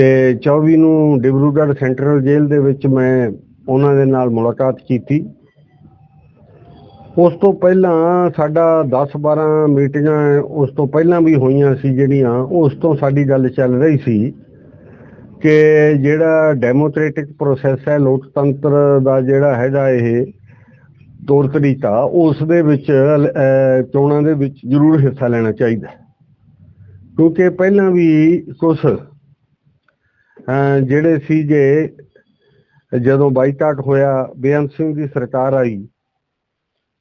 ਤੇ 24 ਨੂੰ ਡਿਬਰੂਗੜ੍ਹ ਸੈਂਟਰਲ ਜੇਲ੍ਹ ਦੇ ਵਿੱਚ ਮੈਂ ਉਹਨਾਂ ਦੇ ਨਾਲ ਮੁਲਾਕਾਤ ਕੀਤੀ। ਉਸ ਤੋਂ ਪਹਿਲਾਂ ਸਾਡਾ 10-12 ਮੀਟਿੰਗਾਂ ਉਸ ਤੋਂ ਪਹਿਲਾਂ ਵੀ ਹੋਈਆਂ ਸੀ ਜਿਹੜੀਆਂ, ਉਸ ਤੋਂ ਸਾਡੀ ਗੱਲ ਚੱਲ ਰਹੀ ਸੀ ਕਿ ਜਿਹੜਾ ਡੈਮੋਕ੍ਰੈਟਿਕ ਪ੍ਰੋਸੈਸ ਹੈ, ਲੋਕਤੰਤਰ ਦਾ ਜਿਹੜਾ ਹੈਗਾ ਇਹ ਤੌਰ ਤਰੀਕਾ, ਉਸ ਦੇ ਵਿੱਚ ਚੋਣਾਂ ਦੇ ਵਿੱਚ ਜ਼ਰੂਰ ਹਿੱਸਾ ਲੈਣਾ ਚਾਹੀਦਾ। ਕਿਉਂਕਿ ਪਹਿਲਾਂ ਵੀ ਕੁਝ ਜਿਹੜੇ ਸੀ ਜੇ ਜਦੋਂ ਬਾਈਕਾਟ ਹੋਇਆ ਬੇਅੰਤ ਸਿੰਘ ਦੀ ਸਰਕਾਰ ਆਈ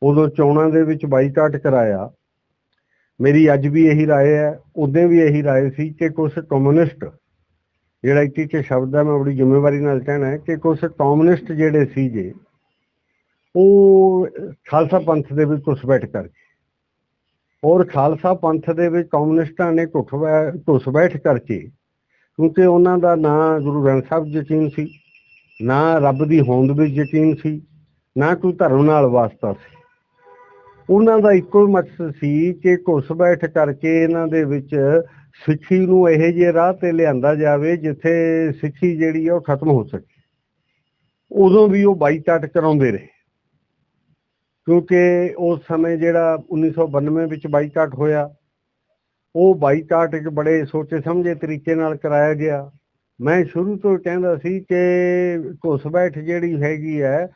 ਉਦੋਂ ਚੋਣਾਂ ਦੇ ਵਿੱਚ ਬਾਈਕਾਟ ਕਰਾਇਆ ਮੇਰੀ ਅੱਜ ਵੀ ਇਹੀ رائے ਹੈ ਉਦੋਂ ਵੀ ਇਹੀ رائے ਸੀ ਕਿ ਕੁਝ ਕਮਿਊਨਿਸਟ ਜਿਹੜਾ ਇੱਕ ਇੱਕ ਸ਼ਬਦ ਹੈ ਮੈਂ ਬੜੀ ਜ਼ਿੰਮੇਵਾਰੀ ਨਾਲ ਕਹਿਣਾ ਹੈ ਕਿ ਕੁਝ ਕਮਿਊਨਿਸਟ ਜਿਹੜੇ ਸੀ ਜੇ ਉਹ ਖਾਲਸਾ ਪੰਥ ਦੇ ਵਿੱਚ ਘੁਸਪੈਠ ਕਰ ਗਏ ਔਰ ਖਾਲਸਾ ਪੰਥ ਦੇ ਵਿੱਚ ਕਮਿਊਨਿਸਟਾਂ ਨੇ ਘੁੱਟ ਬੈ- ਘੁਸਪੈਠ ਕਰਕੇ ਕਿਉਂਕਿ ਉਹਨਾਂ ਦਾ ਨਾਂ ਗੁਰੂ ਗ੍ਰੰਥ ਸਾਹਿਬ ਯਕੀਨ ਸੀ, ਨਾ ਰੱਬ ਦੀ ਹੋਂਦ ਵਿੱਚ ਯਕੀਨ ਸੀ, ਨਾ ਕੋਈ ਧਰਮ ਨਾਲ ਵਾਸਤਾ ਸੀ। ਉਹਨਾਂ ਦਾ ਇੱਕੋ ਮਕਸਦ ਸੀ ਕਿ ਘੁਸਪੈਠ ਕਰਕੇ ਇਹਨਾਂ ਦੇ ਵਿੱਚ ਸਿੱਖੀ ਨੂੰ ਇਹੋ ਜਿਹੇ ਰਾਹ ਤੇ ਲਿਆਂਦਾ ਜਾਵੇ ਜਿੱਥੇ ਸਿੱਖੀ ਜਿਹੜੀ ਆ ਉਹ ਖਤਮ ਹੋ ਸਕੇ। ਉਦੋਂ ਵੀ ਉਹ ਬਾਈਕਾਟ ਕਰਾਉਂਦੇ ਰਹੇ। ਕਿਉਂਕਿ ਉਸ ਸਮੇਂ ਜਿਹੜਾ 1992 ਵਿੱਚ ਬਾਈਕਾਟ ਹੋਇਆ ਉਹ ਬਾਈਕਾਟ ਇੱਕ ਬੜੇ ਸੋਚੇ ਸਮਝੇ ਤਰੀਕੇ ਨਾਲ ਕਰਾਇਆ ਗਿਆ। ਮੈਂ ਸ਼ੁਰੂ ਤੋਂ ਕਹਿੰਦਾ ਸੀ ਕਿ ਘੁਸਪੈਠ ਜਿਹੜੀ ਹੈਗੀ ਹੈ,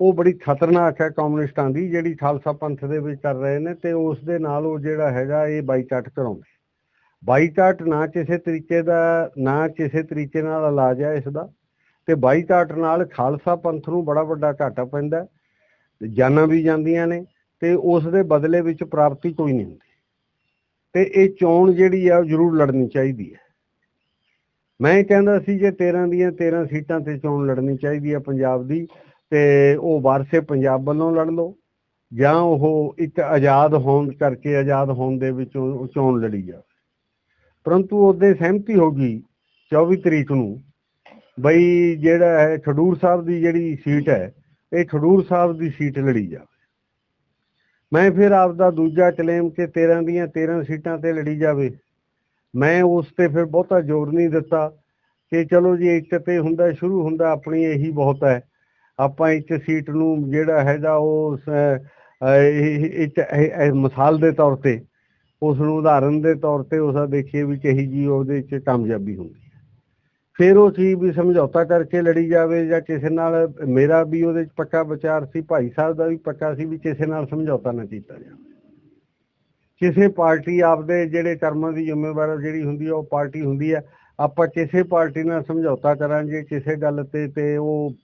ਉਹ ਬੜੀ ਖਤਰਨਾਕ ਹੈ ਕਮਿਊਨਿਸਟਾਂ ਦੀ, ਜਿਹੜੀ ਖਾਲਸਾ ਪੰਥ ਦੇ ਵਿੱਚ ਕਰ ਰਹੇ ਨੇ ਤੇ ਉਸ ਦੇ ਨਾਲ ਉਹ ਜਿਹੜਾ ਹੈਗਾ ਇਹ ਬਾਈਕਾਟ ਕਰਾਉਂਦੇ। ਬਾਈਕਾਟ ਨਾ ਕਿਸੇ ਤਰੀਕੇ ਦਾ, ਨਾ ਕਿਸੇ ਤਰੀਕੇ ਨਾਲ ਇਲਾਜ ਹੈ ਇਸ ਦਾ ਤੇ ਬਾਈਕਾਟ ਨਾਲ ਖਾਲਸਾ ਪੰਥ ਨੂੰ ਬੜਾ ਵੱਡਾ ਘਾਟਾ ਪੈਂਦਾ ਜਾਨਾਂ ਵੀ ਜਾਂਦੀਆਂ ਨੇ ਤੇ ਉਸ ਦੇ ਬਦਲੇ ਵਿੱਚ ਪ੍ਰਾਪਤੀ ਕੋਈ ਨਹੀਂ ਹੁੰਦੀ। ਤੇ ਇਹ ਚੋਣ ਜਿਹੜੀ ਆ ਉਹ ਜ਼ਰੂਰ ਲੜਨੀ ਚਾਹੀਦੀ ਹੈ। ਮੈਂ ਕਹਿੰਦਾ ਸੀ ਜੇ 13 ਦੀਆਂ 13 ਸੀਟਾਂ ਤੇ ਚੋਣ ਲੜਨੀ ਚਾਹੀਦੀ ਹੈ ਪੰਜਾਬ ਦੀ, ਤੇ ਉਹ ਵਾਰਸੇ ਪੰਜਾਬ ਵੱਲੋਂ ਲੜ ਲਓ, ਜਾਂ ਉਹ ਇੱਕ ਆਜ਼ਾਦ ਹੋਣ ਕਰਕੇ ਆਜ਼ਾਦ ਹੋਣ ਦੇ ਵਿੱਚ ਚੋਣ ਲੜੀ ਜਾ ਪਰੰਤੂ ਉਹਦੇ ਸਹਿਮਤੀ ਹੋ ਗਈ 24 ਤਰੀਕ ਨੂੰ ਬਈ ਜਿਹੜਾ ਹੈ ਖਡੂਰ ਸਾਹਿਬ ਦੀ ਜਿਹੜੀ ਸੀਟ ਹੈ, ਇਹ ਖਡੂਰ ਸਾਹਿਬ ਦੀ ਸੀਟ ਲੜੀ ਜਾਵੇ। ਮੈਂ ਫਿਰ ਆਪ ਦਾ ਦੂਜਾ ਕਲੇਮ ਕਿ 13 ਦੀਆਂ 13 ਸੀਟਾਂ ਤੇ ਲੜੀ ਜਾਵੇ। ਮੈਂ ਉਸ ਤੇ ਫਿਰ ਬਹੁਤਾ ਜ਼ੋਰ ਨਹੀਂ ਦਿੱਤਾ ਕਿ ਚਲੋ ਜੀ ਇੱਕ ਤੇ ਹੁੰਦਾ, ਸ਼ੁਰੂ ਹੁੰਦਾ ਆਪਣੀ ਇਹੀ ਬਹੁਤ ਹੈ। ਆਪਾਂ ਇੱਕ ਸੀਟ ਨੂੰ ਜਿਹੜਾ ਹੈਗਾ ਉਹ ਇੱਕ ਮਿਸਾਲ ਦੇ ਤੌਰ ਤੇ, ਉਸ ਨੂੰ ਉਦਾਹਰਨ ਦੇ ਤੌਰ ਤੇ ਉਸਾ ਦੇਖੀਏ ਵੀ ਕਹੀ ਜੀ ਉਹਦੇ ਚ ਕਾਮਯਾਬੀ ਹੁੰਦੀ। ਫਿਰ ਉਹ ਚੀਜ਼ ਵੀ ਸਮਝੌਤਾ ਕਰਕੇ ਲੜੀ ਜਾਵੇ ਜਾਂ ਕਿਸੇ ਨਾਲ, ਮੇਰਾ ਵੀ ਉਹਦੇ ਚ ਪੱਕਾ ਵਿਚਾਰ ਸੀ, ਭਾਈ ਸਾਹਿਬ ਦਾ ਵੀ ਪੱਕਾ ਸੀ ਵੀ ਕਿਸੇ ਨਾਲ ਸਮਝੌਤਾ ਨਾ ਕੀਤਾ ਜਾਵੇ। ਕਿਸੇ ਪਾਰਟੀ ਆਪਦੇ ਜਿਹੜੇ ਕਰਮਾਂ ਦੀ ਜ਼ਿੰਮੇਵਾਰ ਜਿਹੜੀ ਹੁੰਦੀ ਹੈ ਉਹ ਪਾਰਟੀ ਹੁੰਦੀ ਹੈ ਆਪਾਂ ਕਿਸੇ ਪਾਰਟੀ ਨਾਲ ਸਮਝੌਤਾ ਕਰਾਂਗੇ, ਕਿਸੇ ਗੱਲ ਤੇ ਤੇ ਉਹ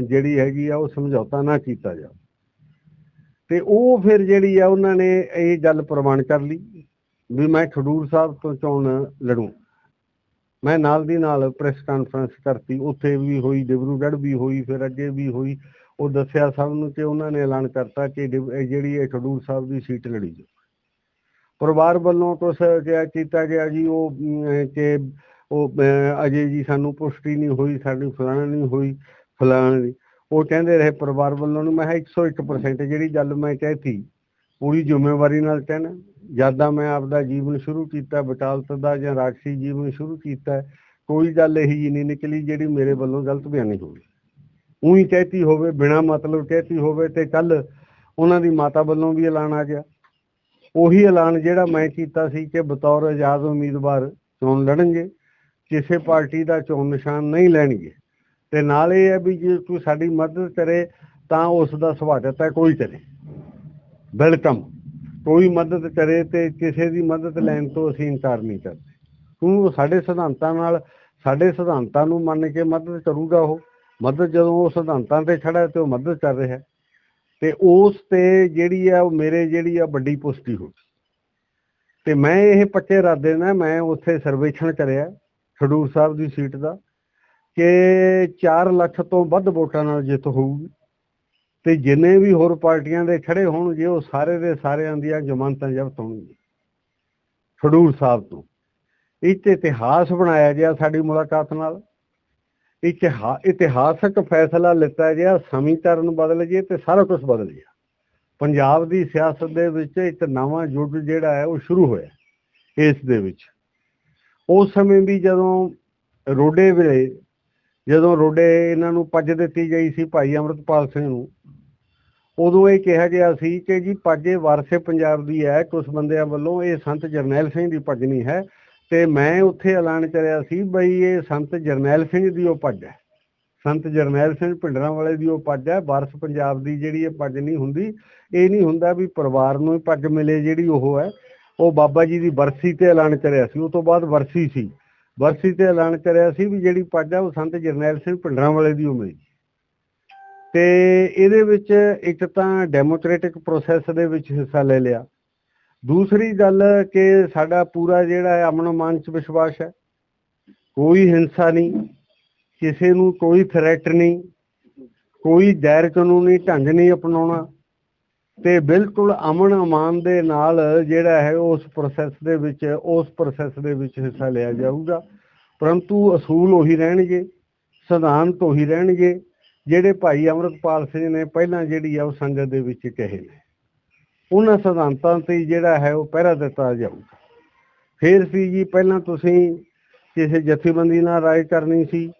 ਜਿਹੜੀ ਹੈਗੀ ਆ, ਉਹ ਸਮਝੌਤਾ ਨਾ ਕੀਤਾ ਜਾਵੇ। ਤੇ ਉਹ ਫਿਰ ਜਿਹੜੀ ਆ, ਉਹਨਾਂ ਨੇ ਇਹ ਗੱਲ ਪ੍ਰਵਾਨ ਕਰ ਲਈ ਵੀ ਮੈਂ ਖਡੂਰ ਸਾਹਿਬ ਤੋਂ ਚੋਣ ਲੜੂ। ਮੈਂ ਨਾਲ ਦੀ ਨਾਲ ਪ੍ਰੈਸ ਕਾਨਫਰੰਸ ਕਰਤੀ ਉੱਥੇ ਵੀ ਹੋਈ ਡਿਬਰੂਗੜ੍ਹ ਵੀ ਹੋਈ ਫਿਰ ਅੱਗੇ ਵੀ ਹੋਈ। ਉਹ ਦੱਸਿਆ ਸਭ ਨੂੰ ਕਿ ਉਹਨਾਂ ਨੇ ਐਲਾਨ ਕਰਤਾ ਕਿ ਡਿਬ- ਇਹ ਜਿਹੜੀ ਇਹ ਖਡੂਰ ਸਾਹਿਬ ਦੀ ਸੀਟ ਲੜੀ ਜਾਊ ਪਰਿਵਾਰ ਵੱਲੋਂ ਕੁਛ ਕਿਹਾ ਕੀਤਾ ਗਿਆ ਜੀ ਉਹ ਅਮ, ਕਿ ਉਹ ਅਮ, ਅਜੇ ਜੀ ਸਾਨੂੰ ਪੁਸ਼ਟੀ ਨਹੀਂ ਹੋਈ ਸਾਡੀ ਫਲਾਣਾ ਨਹੀਂ ਹੋਈ ਫਲਾਣਾ ਨਹੀਂ। ਉਹ ਕਹਿੰਦੇ ਰਹੇ ਪਰਿਵਾਰ ਵੱਲੋਂ ਨੂੰ ਮੈਂ ਕਿਹਾ 101% ਜਿਹੜੀ ਗੱਲ ਮੈਂ ਕਹਿਤੀ ਪੂਰੀ ਜ਼ਿੰਮੇਵਾਰੀ ਨਾਲ ਕਹਿਣਾ। ਜਦਾਂ ਮੈਂ ਆਪਦਾ ਜੀਵਨ ਸ਼ੁਰੂ ਕੀਤਾ, ਬਟਾਲਤ ਦਾ ਜਾਂ ਰਾਖਸੀ ਜੀਵਨ ਸ਼ੁਰੂ ਕੀਤਾ, ਕੋਈ ਗੱਲ ਇਹੀ ਜਿਹੀ ਨਹੀਂ ਨਿਕਲੀ ਜਿਹੜੀ ਮੇਰੇ ਵੱਲੋਂ ਗਲਤ ਬਿਆਨੀ ਹੋਵੇ। ਉਹੀ ਕਹਿਤੀ ਹੋਵੇ, ਬਿਨਾ ਮਤਲਬ ਕਹਿਤੀ ਹੋਵੇ ਤੇ ਕੱਲ ਉਹਨਾਂ ਦੀ ਮਾਤਾ ਵੱਲੋਂ ਵੀ ਐਲਾਨ ਆ ਗਿਆ। ਉਹੀ ਐਲਾਨ ਜਿਹੜਾ ਮੈਂ ਕੀਤਾ ਸੀ ਕਿ ਬਤੌਰ ਆਜ਼ਾਦ ਉਮੀਦਵਾਰ ਚੋਣ ਲੜਨਗੇ, ਕਿਸੇ ਪਾਰਟੀ ਦਾ ਚੋਣ ਨਿਸ਼ਾਨ ਨਹੀਂ ਲੈਣਗੇ। ਤੇ ਨਾਲ ਇਹ ਹੈ ਵੀ ਜੇ ਤੂੰ ਸਾਡੀ ਮਦਦ ਕਰੇ, ਤਾਂ ਉਸ ਦਾ ਸਵਾਗਤ ਹੈ ਕੋਈ ਕਰੇ। ਵੈਲਕਮ। ਕੋਈ ਮਦਦ ਕਰੇ ਤੇ ਕਿਸੇ ਦੀ ਮਦਦ ਲੈਣ ਤੋਂ ਅਸੀਂ ਇਨਕਾਰ ਨਹੀਂ ਕਰਦੇ। ਤੂੰ ਸਾਡੇ ਸਿਧਾਂਤਾਂ ਨਾਲ, ਸਾਡੇ ਸਿਧਾਂਤਾਂ ਨੂੰ ਮੰਨ ਕੇ ਮਦਦ ਕਰੂਗਾ ਉਹ। ਮਦਦ ਜਦੋਂ ਉਹ ਸਿਧਾਂਤਾਂ ਤੇ ਖੜਾ ਤੇ ਉਹ ਮਦਦ ਕਰ ਰਿਹਾ ਹੈ। ਤੇ ਉਸ ਤੇ ਜਿਹੜੀ ਆ, ਉਹ ਮੇਰੇ ਜਿਹੜੀ ਆ ਵੱਡੀ ਪੁਸ਼ਟੀ ਹੋ ਗਈ। ਤੇ ਮੈਂ ਇਹ ਪੱਕੇ ਇਰਾਦੇ ਨਾਲ ਮੈਂ ਉੱਥੇ ਸਰਵੇਖਣ ਕਰਿਆ, ਖਡੂਰ ਸਾਹਿਬ ਦੀ ਸੀਟ ਦਾ, ਕਿ 4 ਲੱਖ ਤੋਂ ਵੱਧ ਵੋਟਾਂ ਨਾਲ ਜਿੱਤ ਹੋਊਗੀ। ਤੇ ਜਿੰਨੇ ਵੀ ਹੋਰ ਪਾਰਟੀਆਂ ਦੇ ਖੜੇ ਹੋਣਗੇ, ਉਹ ਸਾਰੇ ਦੇ ਸਾਰਿਆਂ ਦੀਆਂ ਜ਼ਮਾਨਤਾਂ ਜ਼ਬਤ ਹੋਣਗੀਆਂ। ਖਡੂਰ ਸਾਹਿਬ ਤੋਂ। ਇੱਥੇ ਇਤਿਹਾਸ ਬਣਾਇਆ ਗਿਆ ਸਾਡੀ ਮੁਲਾਕਾਤ ਨਾਲ। ਇਤਿਹਾਸਕ ਫੈਸਲਾ ਲਿੱਤਾ ਗਿਆ ਸਮੀਕਰਨ ਬਦਲ ਗਏ ਤੇ ਸਾਰਾ ਕੁਝ ਬਦਲ ਗਿਆ। ਪੰਜਾਬ ਦੀ ਸਿਆਸਤ ਦੇ ਵਿੱਚ ਇੱਕ ਨਵਾਂ ਯੁੱਗ ਜਿਹੜਾ ਹੈ, ਉਹ ਸ਼ੁਰੂ ਹੋਇਆ ਇਸ ਦੇ ਵਿੱਚ। ਉਸ ਸਮੇਂ ਵੀ ਜਦੋਂ ਰੋਡੇ ਵੇਲੇ, ਜਦੋਂ ਰੋਡੇ ਇਹਨਾਂ ਨੂੰ ਪੱਜ ਦਿੱਤੀ ਗਈ ਸੀ ਭਾਈ ਅਮਰਤਪਾਲ ਸਿੰਘ ਨੂੰ ਉਦੋਂ ਇਹ ਕਿਹਾ ਗਿਆ ਸੀ ਕਿ ਜੀ ਪੱਜੇ ਵਾਰਸੇ ਪੰਜਾਬ ਦੀ ਹੈ ਕੁਝ ਬੰਦਿਆਂ ਵੱਲੋਂ ਇਹ ਸੰਤ ਜਰਨੈਲ ਸਿੰਘ ਦੀ ਪੱਜ ਨਹੀਂ ਹੈ ਤੇ ਮੈਂ ਉੱਥੇ ਐਲਾਨ ਕਰਿਆ ਸੀ ਬਈ ਇਹ ਸੰਤ ਜਰਨੈਲ ਸਿੰਘ ਦੀ ਉਹ ਪੱਜ ਹੈ। ਸੰਤ ਜਰਨੈਲ ਸਿੰਘ ਭਿੰਡਰਾਂ ਵਾਲੇ ਦੀ ਉਹ ਪੱਜ ਹੈ। ਵਾਰਸ ਪੰਜਾਬ ਦੀ ਜਿਹੜੀ ਇਹ ਪੱਜ ਨਹੀਂ ਹੁੰਦੀ, ਇਹ ਨਹੀਂ ਹੁੰਦਾ ਵੀ ਪਰਿਵਾਰ ਨੂੰ ਹੀ ਪੱਗ ਮਿਲੇ ਜਿਹੜੀ ਉਹ ਹੈ। ਉਹ ਬਾਬਾ ਜੀ ਦੀ ਬਰਸੀ ਤੇ ਐਲਾਨ ਕਰਿਆ ਸੀ ਉਸ ਤੋਂ ਬਾਅਦ ਵਰਸੀ ਸੀ। ਵਰਸੀ ਤੇ ਐਲਾਨ ਕਰਿਆ ਸੀ ਵੀ ਜਿਹੜੀ ਪੱਗ ਹੈ ਉਹ ਸੰਤ ਜਰਨੈਲ ਸਿੰਘ ਭਿੰਡਰਾਂ ਵਾਲੇ ਦੀ ਉਹ ਮਿਲੀ ਤੇ ਇਹਦੇ ਵਿੱਚ ਇੱਕ ਤਾਂ ਡੈਮੋਕ੍ਰੈਟਿਕ ਪ੍ਰੋਸੈਸ ਦੇ ਵਿੱਚ ਹਿੱਸਾ ਲੈ ਲਿਆ। ਦੂਸਰੀ ਗੱਲ ਕਿ ਸਾਡਾ ਪੂਰਾ ਜਿਹੜਾ ਹੈ ਅਮਨ ਮਾਨ ਚ ਵਿਸ਼ਵਾਸ ਹੈ। ਕੋਈ ਹਿੰਸਾ ਨਹੀਂ, ਕਿਸੇ ਨੂੰ ਕੋਈ ਥ੍ਰੈਟ ਨਹੀਂ, ਕੋਈ ਗੈਰ ਕਾਨੂੰਨੀ ਢੰਗ ਨਹੀਂ ਅਪਣਾਉਣਾ। ਤੇ ਬਿਲਕੁਲ ਅਮਨ ਅਮਾਨ ਦੇ ਨਾਲ ਜਿਹੜਾ ਹੈ ਉਸ ਪ੍ਰੋਸੈਸ ਦੇ ਵਿੱਚ, ਉਸ ਪ੍ਰੋਸੈਸ ਦੇ ਵਿੱਚ ਹਿੱਸਾ ਲਿਆ ਜਾਊਗਾ। ਪਰੰਤੂ ਅਸੂਲ ਉਹੀ ਰਹਿਣਗੇ, ਸਿਧਾਂਤ ਉਹੀ ਰਹਿਣਗੇ। ਜਿਹੜੇ ਭਾਈ ਅਮਰਤਪਾਲ ਸਿੰਘ ਨੇ ਪਹਿਲਾਂ ਜਿਹੜੀ ਆ ਉਹ ਸੰਗਤ ਦੇ ਵਿੱਚ ਕਹੇ ਨੇ, ਉਹਨਾਂ ਸਿਧਾਂਤਾਂ ਤੇ ਜਿਹੜਾ ਹੈ ਉਹ ਪਹਿਰਾ ਦਿੱਤਾ ਜਾਊਗਾ। ਫਿਰ ਸੀ ਜੀ, ਪਹਿਲਾਂ ਤੁਸੀਂ ਕਿਸੇ ਜਥੇਬੰਦੀ ਨਾਲ ਰਾਏ ਕਰਨੀ ਸੀ,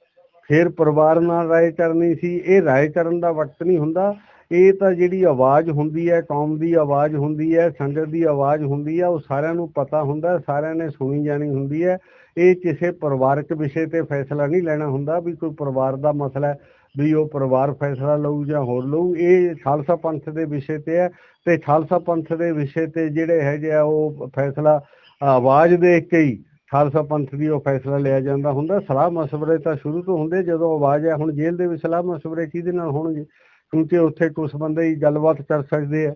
ਫਿਰ ਪਰਿਵਾਰ ਨਾਲ ਰਾਏ ਕਰਨੀ ਸੀ, ਇਹ ਰਾਏ ਕਰਨ ਦਾ ਵਕਤ ਨਹੀਂ ਹੁੰਦਾ। ਇਹ ਤਾਂ ਜਿਹੜੀ ਆਵਾਜ਼ ਹੁੰਦੀ ਹੈ, ਕੌਮ ਦੀ ਆਵਾਜ਼ ਹੁੰਦੀ ਹੈ, ਸੰਗਤ ਦੀ ਆਵਾਜ਼ ਹੁੰਦੀ ਹੈ, ਉਹ ਸਾਰਿਆਂ ਨੂੰ ਪਤਾ ਹੁੰਦਾ, ਸਾਰਿਆਂ ਨੇ ਸੁਣੀ ਜਾਣੀ ਹੁੰਦੀ ਹੈ। ਇਹ ਕਿਸੇ ਪਰਿਵਾਰਕ ਵਿਸ਼ੇ ਤੇ ਫੈਸਲਾ ਨਹੀਂ ਲੈਣਾ ਹੁੰਦਾ ਵੀ ਕੋਈ ਪਰਿਵਾਰ ਦਾ ਮਸਲਾ ਹੈ। ਵੀ ਉਹ ਪਰਿਵਾਰ ਫੈਸਲਾ ਲਊ ਜਾਂ ਹੋਰ ਲਊ, ਇਹ ਖਾਲਸਾ ਪੰਥ ਦੇ ਵਿਸ਼ੇ ਤੇ ਹੈ ਤੇ ਖਾਲਸਾ ਪੰਥ ਦੇ ਵਿਸ਼ੇ ਤੇ ਜਿਹੜੇ ਹੈਗੇ ਆ ਉਹ ਫੈਸਲਾ, ਆਵਾਜ਼ ਦੇਖ ਕੇ ਹੀ ਖਾਲਸਾ ਪੰਥ ਦੀ ਉਹ ਫੈਸਲਾ ਲਿਆ ਜਾਂਦਾ ਹੁੰਦਾ। ਸਲਾਹ ਮਸ਼ਵਰੇ ਤਾਂ ਸ਼ੁਰੂ ਤੋਂ ਹੁੰਦੇ, ਜਦੋਂ ਆਵਾਜ਼ ਹੈ ਹੁਣ ਜੇਲ੍ਹ ਦੇ ਵਿੱਚ ਸਲਾਹ ਮਸ਼ਵਰੇ ਕਿਹਦੇ ਨਾਲ ਹੋਣਗੇ? ਕਿਉਂਕਿ ਉੱਥੇ ਕੁਝ ਬੰਦੇ ਹੀ ਗੱਲਬਾਤ ਕਰ ਸਕਦੇ ਆ।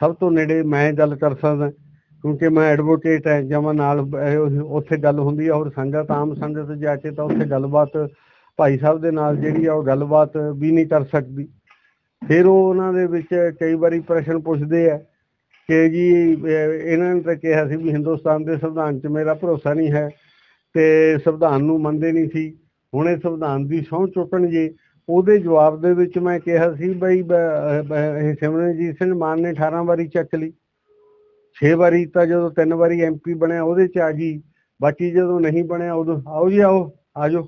ਸਭ ਤੋਂ ਨੇੜੇ ਮੈਂ ਗੱਲ ਕਰ ਸਕਦਾ, ਕਿਉਂਕਿ ਮੈਂ ਐਡਵੋਕੇਟ ਹਾਂ ਮੈਂ ਨਾਲ ਉੱਥੇ ਗੱਲ ਹੁੰਦੀ ਹੈ ਔਰ ਸੰਗਤ, ਆਮ ਸੰਗਤ ਜਾ ਕੇ ਤਾਂ ਉੱਥੇ ਗੱਲਬਾਤ ਭਾਈ ਸਾਹਿਬ ਦੇ ਨਾਲ ਜਿਹੜੀ ਆ ਉਹ ਗੱਲਬਾਤ ਵੀ ਨਹੀਂ ਕਰ ਸਕਦੀ। ਫਿਰ ਉਹ ਉਹਨਾਂ ਦੇ ਵਿੱਚ ਕਈ ਵਾਰੀ ਪ੍ਰਸ਼ਨ ਪੁੱਛਦੇ ਆ ਕਿ ਜੀ ਇਹਨਾਂ ਨੇ ਤਾਂ ਕਿਹਾ ਸੀ ਵੀ ਹਿੰਦੁਸਤਾਨ ਦੇ ਸੰਵਿਧਾਨ 'ਚ ਮੇਰਾ ਭਰੋਸਾ ਨਹੀਂ ਹੈ ਤੇ ਸੰਵਿਧਾਨ ਨੂੰ ਮੰਨਦੇ ਨਹੀਂ ਸੀ। ਹੁਣ ਇਹ ਸੰਵਿਧਾਨ ਦੀ ਸਹੁੰ ਚੁੱਕਣ ਜੇ ਉਹਦੇ ਜਵਾਬ ਦੇ ਵਿੱਚ ਮੈਂ ਕਿਹਾ ਸੀ ਬਈ ਇਹ ਸਿਮਰਨਜੀਤ ਸਿੰਘ ਮਾਨ ਨੇ 18 ਵਾਰੀ ਚੱਕ ਲਈ। 6 ਵਾਰੀ ਤਾਂ ਜਦੋਂ ਤਿੰਨ ਵਾਰੀ ਐਮਪੀ ਬਣਿਆ ਉਹਦੇ 'ਚ ਆ ਗਈ, ਬਾਕੀ ਜਦੋਂ ਨਹੀਂ ਬਣਿਆ ਉਦੋਂ, ਆਓ ਜੀ ਆਓ ਆਜੋ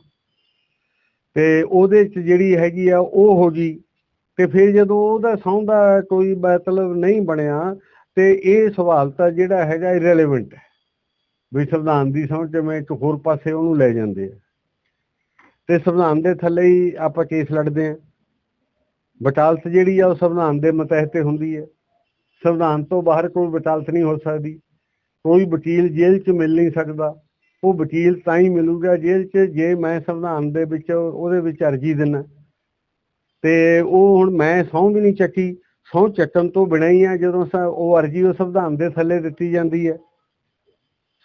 ਤੇ ਉਹਦੇ 'ਚ ਜਿਹੜੀ ਹੈਗੀ ਆ ਉਹ ਹੋ ਗਈ। ਤੇ ਫਿਰ ਜਦੋਂ ਉਹਦਾ ਸਹੁੰ ਦਾ ਕੋਈ ਮਤਲਬ ਨਹੀਂ ਬਣਿਆ, ਤੇ ਇਹ ਸਵਾਲ ਤਾਂ ਜਿਹੜਾ ਹੈਗਾ ਇਰੈਲੇਵੈਂਟ ਹੈ। ਵੀ ਸੰਵਿਧਾਨ ਦੀ ਸਮਝ ਜਿਵੇਂ ਇੱਕ ਹੋਰ ਪਾਸੇ ਉਹਨੂੰ ਲੈ ਜਾਂਦੇ ਆ। ਤੇ ਸੰਵਿਧਾਨ ਦੇ ਥੱਲੇ ਹੀ ਆਪਾਂ ਕੇਸ ਲੜਦੇ ਆ। ਵਟਾਲਤ ਜਿਹੜੀ ਆ ਉਹ ਸੰਵਿਧਾਨ ਦੇ ਮਤਹਿਤ ਹੁੰਦੀ ਹੈ। ਸੰਵਿਧਾਨ ਤੋਂ ਬਾਹਰ ਕੋਈ ਵਟਾਲਤ ਨਹੀਂ ਹੋ ਸਕਦੀ। ਕੋਈ ਵਕੀਲ ਜੇਲ੍ਹ 'ਚ ਮਿਲ ਨਹੀਂ ਸਕਦਾ। ਉਹ ਵਕੀਲ ਤਾਂ ਹੀ ਮਿਲੂਗਾ ਜੇਲ੍ਹ 'ਚ ਜੇ ਮੈਂ ਸੰਵਿਧਾਨ ਦੇ ਵਿੱਚ ਉਹਦੇ ਵਿੱਚ ਅਰਜੀ ਦਿਨਾ। ਤੇ ਉਹ ਹੁਣ ਮੈਂ ਸਹੁੰ ਵੀ ਨਹੀਂ ਚੱਕੀ। ਸਹੁੰ ਚੱਕਣ ਤੋਂ ਬਿਨਾਂ ਹੀ ਆ ਜਦੋਂ ਉਹ ਅਰਜੀ ਉਹ ਸੰਵਿਧਾਨ ਦੇ ਥੱਲੇ ਦਿੱਤੀ ਜਾਂਦੀ ਹੈ।